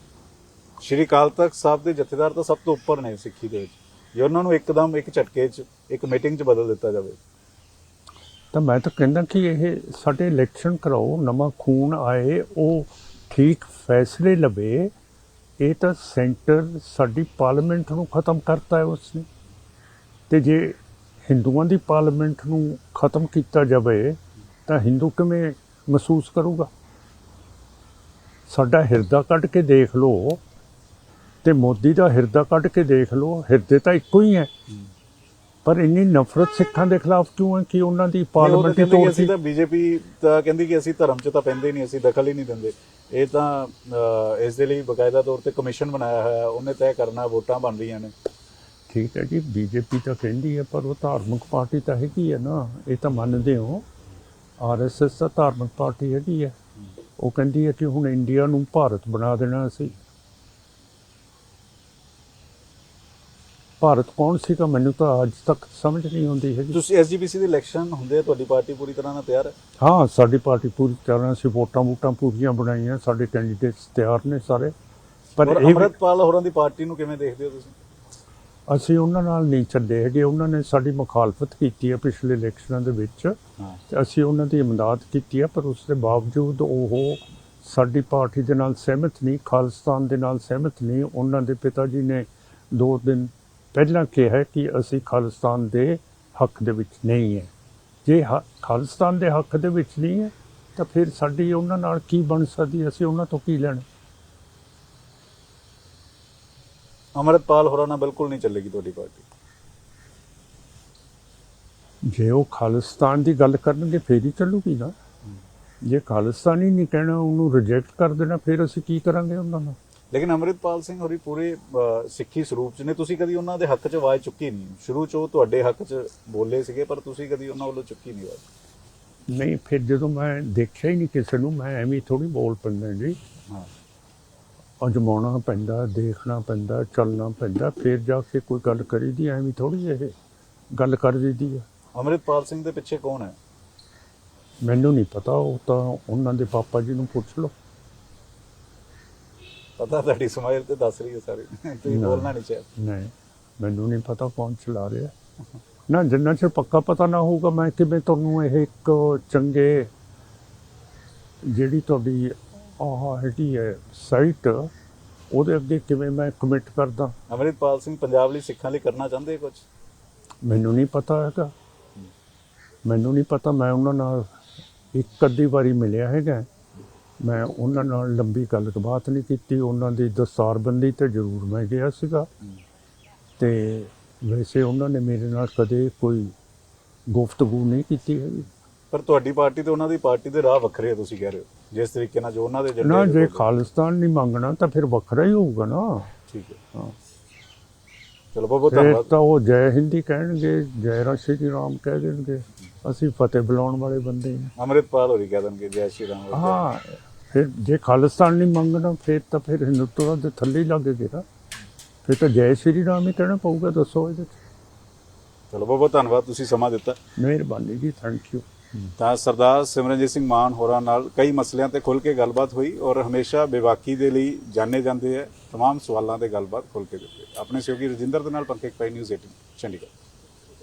ਸ਼੍ਰੀ ਅਕਾਲ ਤਖਤ ਸਾਹਿਬ ਦੇ ਜਥੇਦਾਰ ਤਾਂ ਸਭ ਤੋਂ ਉੱਪਰ ਨੇ ਸਿੱਖੀ ਦੇ ਵਿੱਚ। ਜੇ ਉਹਨਾਂ ਨੂੰ ਇੱਕਦਮ ਇੱਕ ਝਟਕੇ 'ਚ, ਇੱਕ ਮੀਟਿੰਗ 'ਚ ਬਦਲ ਦਿੱਤਾ ਜਾਵੇ। ਤਾਂ ਮੈਂ ਤਾਂ ਕਹਿੰਦਾ ਕਿ ਇਹ ਸਾਡੇ ਇਲੈਕਸ਼ਨ ਕਰਾਓ, ਨਵਾਂ ਖੂਨ ਆਏ, ਉਹ ਠੀਕ ਫੈਸਲੇ ਲਵੇ, ਇਹ ਤਾਂ ਸੈਂਟਰ ਸਾਡੀ ਪਾਰਲੀਮੈਂਟ ਨੂੰ ਖਤਮ ਕਰਤਾ ਹੈ ਉਸਨੇ। ਤੇ ਜੇ ਹਿੰਦੂਆਂ ਦੀ ਪਾਰਲੀਮੈਂਟ ਨੂੰ ਖਤਮ ਕੀਤਾ ਜਾਵੇ, ਤਾਂ ਹਿੰਦੂ ਕਿਵੇਂ ਮਹਿਸੂਸ ਕਰੂਗਾ? ਸਾਡਾ ਹਿਰਦਾ ਕੱਢ ਕੇ ਦੇਖ ਲਓ ਤੇ ਮੋਦੀ ਦਾ ਹਿਰਦਾ ਕੱਢ ਕੇ ਦੇਖ ਲਓ ਹਿਰਦੇ ਤਾਂ ਇੱਕੋ ਹੀ ਹੈ ਪਰ ਇੰਨੀ ਨਫ਼ਰਤ ਸਿੱਖਾਂ ਦੇ ਖਿਲਾਫ ਕਿਉਂ ਹੈ ਕਿ ਉਹਨਾਂ ਦੀ ਪਾਰਲੀਮੈਂਟਰੀ ਪਾਰਲੀਮੈਂਟਰੀ ਤੌਰ ਅਸੀਂ ਤੇ ਬੀਜੇਪੀ ਤਾਂ ਕਹਿੰਦੀ ਕਿ ਅਸੀਂ ਧਰਮ 'ਚ ਤਾਂ ਪੈਂਦੇ ਹੀ ਨਹੀਂ ਅਸੀਂ ਦਖਲ ਹੀ ਨਹੀਂ ਦਿੰਦੇ। ਇਹ ਤਾਂ ਇਸ ਦੇ ਲਈ ਬਕਾਇਦਾ ਤੌਰ ਤੇ ਕਮਿਸ਼ਨ ਬਣਾਇਆ ਹੋਇਆ ਹੈ, ਉਹਨੇ ਤੈਅ ਕਰਨਾ ਵੋਟਾਂ ਬਣ ਰਹੀਆਂ ਨੇ। ਠੀਕ ਹੈ ਜੀ ਬੀਜੇਪੀ ਤਾਂ ਕਹਿੰਦੀ ਹੈ ਪਰ ਉਹ ਧਾਰਮਿਕ ਪਾਰਟੀ ਤਾਂ ਹੈਗੀ ਹੈ ਨਾ ਇਹ ਤਾਂ ਮੰਨਦੇ ਹੋ। ਆਰਐਸਐਸ ਤਾਂ ਧਾਰਮਿਕ ਪਾਰਟੀ ਹੈਗੀ ਹੈ ਉਹ ਕਹਿੰਦੀ ਹੈ ਕਿ ਹੁਣ ਇੰਡੀਆ ਨੂੰ ਭਾਰਤ ਬਣਾ ਦੇਣਾ ਅਸੀਂ ਭਾਰਤ ਕੌਣ ਸੀਗਾ? ਮੈਨੂੰ ਤਾਂ ਅੱਜ ਤੱਕ ਸਮਝ ਨਹੀਂ ਆਉਂਦੀ ਹੈਗੀ। ਤੁਸੀਂ ਐਸਜੀਪੀਸੀ ਦੇ ਇਲੈਕਸ਼ਨ ਹੁੰਦੇ ਆ ਤੁਹਾਡੀ ਪਾਰਟੀ ਪੂਰੀ ਤਰ੍ਹਾਂ ਨਾਲ ਤਿਆਰ ਹੈ? ਹਾਂ ਸਾਡੀ ਪਾਰਟੀ ਪੂਰੀ ਤਰ੍ਹਾਂ ਅਸੀਂ ਵੋਟਾਂ ਵੋਟਾਂ ਪੂਰੀਆਂ ਬਣਾਈਆਂ ਸਾਡੇ ਕੈਂਡੀਡੇਟਸ ਤਿਆਰ ਨੇ ਸਾਰੇ। ਪਰ ਅਮਰਤਪਾਲ ਹੋਰਾਂ ਦੀ ਪਾਰਟੀ ਨੂੰ ਕਿਵੇਂ ਦੇਖਦੇ ਹੋ ਤੁਸੀਂ? ਅਸੀਂ ਉਹਨਾਂ ਨਾਲ ਨਹੀਂ ਚੱਲੇ ਹੈਗੇ। ਉਹਨਾਂ ਨੇ ਸਾਡੀ ਮੁਖਾਲਫਤ ਕੀਤੀ ਹੈ ਪਿਛਲੇ ਇਲੈਕਸ਼ਨਾਂ ਦੇ ਵਿੱਚ। ਤੇ ਅਸੀਂ ਉਹਨਾਂ ਦੀ ਇਮਦਾਦ ਕੀਤੀ ਹੈ ਪਰ ਉਸ ਦੇ ਬਾਵਜੂਦ ਉਹ ਸਾਡੀ ਪਾਰਟੀ ਦੇ ਨਾਲ ਸਹਿਮਤ ਨਹੀਂ ਖਾਲਿਸਤਾਨ ਦੇ ਨਾਲ ਸਹਿਮਤ ਨਹੀਂ। ਉਹਨਾਂ ਦੇ ਪਿਤਾ ਜੀ ਨੇ ਦੋ ਦਿਨ ਪਹਿਲਾਂ ਕਿਹਾ ਹੈ ਕਿ ਅਸੀਂ ਖਾਲਿਸਤਾਨ ਦੇ ਹੱਕ ਦੇ ਵਿੱਚ ਨਹੀਂ ਹੈ। ਜੇ ਖਾਲਿਸਤਾਨ ਦੇ ਹੱਕ ਦੇ ਵਿੱਚ ਨਹੀਂ ਹੈ ਤਾਂ ਫਿਰ ਸਾਡੀ ਉਹਨਾਂ ਨਾਲ ਕੀ ਬਣ ਸਕਦੀ? ਅਸੀਂ ਉਹਨਾਂ ਤੋਂ ਕੀ ਲੈਣਾ? ਅਮਰਤਪਾਲ ਹੋਰਾਂ ਨਾਲ ਬਿਲਕੁਲ ਨਹੀਂ ਚੱਲੇਗੀ ਤੁਹਾਡੀ ਪਾਰਟੀ। ਜੇ ਉਹ ਖਾਲਿਸਤਾਨ ਦੀ ਗੱਲ ਕਰਨਗੇ ਫੇਰ ਹੀ ਚੱਲੂਗੀ ਨਾ। ਜੇ ਖਾਲਿਸਤਾਨ ਨਹੀਂ ਕਹਿਣਾ ਉਹਨੂੰ ਰਿਜੈਕਟ ਕਰ ਦੇਣਾ ਫਿਰ ਅਸੀਂ ਕੀ ਕਰਾਂਗੇ ਉਹਨਾਂ ਨਾਲ? ਲੇਕਿਨ ਅਮਰਿਤਪਾਲ ਸਿੰਘ ਹੋਰੀ ਪੂਰੇ ਸਿੱਖੀ ਸਰੂਪ ਚ ਨੇ। ਤੁਸੀਂ ਕਦੀ ਉਹਨਾਂ ਦੇ ਹੱਕ ਚ ਆਵਾਜ਼ ਚੁੱਕੀ ਨਹੀਂ? ਸ਼ੁਰੂ ਚ ਉਹ ਤੁਹਾਡੇ ਹੱਕ ਚ ਬੋਲੇ ਸੀਗੇ ਪਰ ਤੁਸੀਂ ਕਦੀ ਉਹਨਾਂ ਵੱਲੋਂ ਚੁੱਕੀ ਨਹੀਂ ਆਵਾਜ਼? ਨਹੀਂ ਫਿਰ ਜਦੋਂ ਮੈਂ ਦੇਖਿਆ ਹੀ ਨਹੀਂ ਕਿਸੇ ਨੂੰ ਮੈਂ ਐਵੇਂ ਥੋੜੀ ਬੋਲ ਪੈਂਦਾ ਜੀ। ਹਾਂ। ਅਜਮਾਉਣਾ ਪੈਂਦਾ ਦੇਖਣਾ ਪੈਂਦਾ ਚੱਲਣਾ ਪੈਂਦਾ ਫਿਰ ਜਾ ਕੇ ਕੋਈ ਗੱਲ ਕਰੀਦੀ ਐਵੇਂ ਥੋੜੀ ਇਹ ਗੱਲ ਕਰ ਦਈਦੀ ਹੈ ਅਮਰਿਤਪਾਲ ਸਿੰਘ ਦੇ ਪਿੱਛੇ ਕੌਣ ਹੈ? ਮੈਨੂੰ ਨਹੀਂ ਪਤਾ ਉਹ ਤਾਂ ਉਹਨਾਂ ਦੇ ਪਾਪਾ ਜੀ ਨੂੰ ਪੁੱਛ ਲਓ। ਪਤਾ ਤੁਹਾਡੀ ਸਮਾਈਲ ਤੇ ਦੱਸ ਰਹੀ ਹੈ ਸਾਰੇ। ਤੁਸੀਂ। ਬੋਲਣਾ ਨਹੀਂ ਚਾਹੀਦਾ ਨਹੀਂ ਮੈਨੂੰ ਨਹੀਂ ਪਤਾ ਕੌਣ ਚਲਾ ਰਿਹਾ। ਨਾ ਜਿੰਨਾ ਚਿਰ ਪੱਕਾ ਪਤਾ ਨਾ ਹੋਊਗਾ ਮੈਂ ਕਿਵੇਂ ਤੁਹਾਨੂੰ ਇਹ ਇੱਕ ਚੰਗੇ ਜਿਹੜੀ ਤੁਹਾਡੀ ਆਹ ਹੈਗੀ ਹੈ ਸਾਈਟ ਉਹਦੇ ਅੱਗੇ ਕਿਵੇਂ ਮੈਂ ਕਮਿਟ ਕਰਦਾ? ਅਮਰਿਤਪਾਲ ਸਿੰਘ ਪੰਜਾਬ ਲਈ ਸਿੱਖਾਂ ਲਈ ਕਰਨਾ ਚਾਹੁੰਦੇ ਕੁਝ ਮੈਨੂੰ ਨਹੀਂ ਪਤਾ ਹੈਗਾ। ਮੈਨੂੰ ਨਹੀਂ ਪਤਾ ਮੈਂ ਉਹਨਾਂ ਨਾਲ ਇੱਕ ਅੱਧੀ ਵਾਰੀ ਮਿਲਿਆ ਹੈਗਾ। ਮੈਂ ਉਹਨਾਂ ਨਾਲ ਲੰਬੀ ਗੱਲਬਾਤ ਨਹੀਂ ਕੀਤੀ। ਉਹਨਾਂ ਦੀ ਦਸਤਾਰਬੰਦੀ ਤੇ ਜ਼ਰੂਰ ਮੈਂ ਗਿਆ ਸੀਗਾ। ਤੇ ਵੈਸੇ ਉਹਨਾਂ ਨੇ ਮੇਰੇ ਨਾਲ ਕਦੇ ਕੋਈ ਗੁਫ਼ਤਗੂ ਨਹੀਂ ਕੀਤੀ ਹੈਗੀ। ਪਰ ਤੁਹਾਡੀ ਪਾਰਟੀ ਤੇ ਉਹਨਾਂ ਦੀ ਪਾਰਟੀ ਦੇ ਰਾਹ ਵੱਖਰੇ ਆ ਤੁਸੀਂ ਕਹਿ ਰਹੇ ਹੋ। ਜਿਸ ਤਰੀਕੇ ਨਾਲ ਜੋ ਉਹਨਾਂ ਦੇ ਏਜੰਡੇ ਨਾ ਜੇ ਖਾਲਿਸਤਾਨ ਨਹੀਂ ਮੰਗਣਾ ਤਾਂ ਫਿਰ ਵੱਖਰਾ ਹੀ ਹੋਊਗਾ ਨਾ। ਠੀਕ ਹੈ। ਚਲੋ ਫਿਰ ਧੰਨਵਾਦ। ਤਾਂ ਉਹ ਜੈ ਹਿੰਦੀ ਕਹਿਣਗੇ ਜੈ ਰਾ ਸ਼੍ਰੀ ਰਾਮ ਕਹਿ ਦੇਣਗੇ। ਅਸੀਂ ਫਤਿਹ ਬੁਲਾਉਣ ਵਾਲੇ ਬੰਦੇ ਹਾਂ। ਅਮਰਿਤਪਾਲ ਹੋਰੀ ਕਹਿ ਦੇਣਗੇ ਜੈ ਸ਼੍ਰੀ ਰਾਮ। ਹਾਂ ਫਿਰ ਜੇ ਖਾਲਿਸਤਾਨ ਨਹੀਂ ਮੰਗਣਾ ਫਿਰ ਤਾਂ ਫਿਰ ਹਿੰਦੂਤਵ ਦੇ ਥੱਲੇ ਹੀ ਲੱਗ ਗਏ ਨਾ। ਫਿਰ ਤਾਂ ਜੈ ਸ਼੍ਰੀ ਰਾਮ ਹੀ ਕਹਿਣਾ ਪਊਗਾ ਦੱਸੋ ਇਹਦੇ ਚਲੋ ਬਹੁਤ ਧੰਨਵਾਦ ਤੁਸੀਂ ਸਮਾਂ ਦਿੱਤਾ। ਮਿਹਰਬਾਨੀ ਜੀ ਥੈਂਕ ਯੂ ਤਾਂ ਸਰਦਾਰ ਸਿਮਰਨਜੀਤ ਸਿੰਘ ਮਾਨ ਹੋਰਾਂ ਨਾਲ ਕਈ ਮਸਲਿਆਂ ਤੇ ਖੁੱਲ ਕੇ ਗੱਲਬਾਤ ਹੋਈ ਔਰ ਹਮੇਸ਼ਾ ਬੇਵਾਕੀ ਦੇ ਲਈ ਜਾਣੇ ਜਾਂਦੇ ਹੈ तमाम ਸਵਾਲਾਂ ਤੇ ਗੱਲਬਾਤ ਖੁੱਲ ਕੇ ਦਿੱਤੇ ਆਪਣੇ ਸਹਿਯੋਗੀ ਰਜਿੰਦਰ ਦੇ ਨਾਲ ਪੰਕਜ ਪਾਈ ਨਿਊਜ਼ 18 ਚੰਡੀਗੜ੍ਹ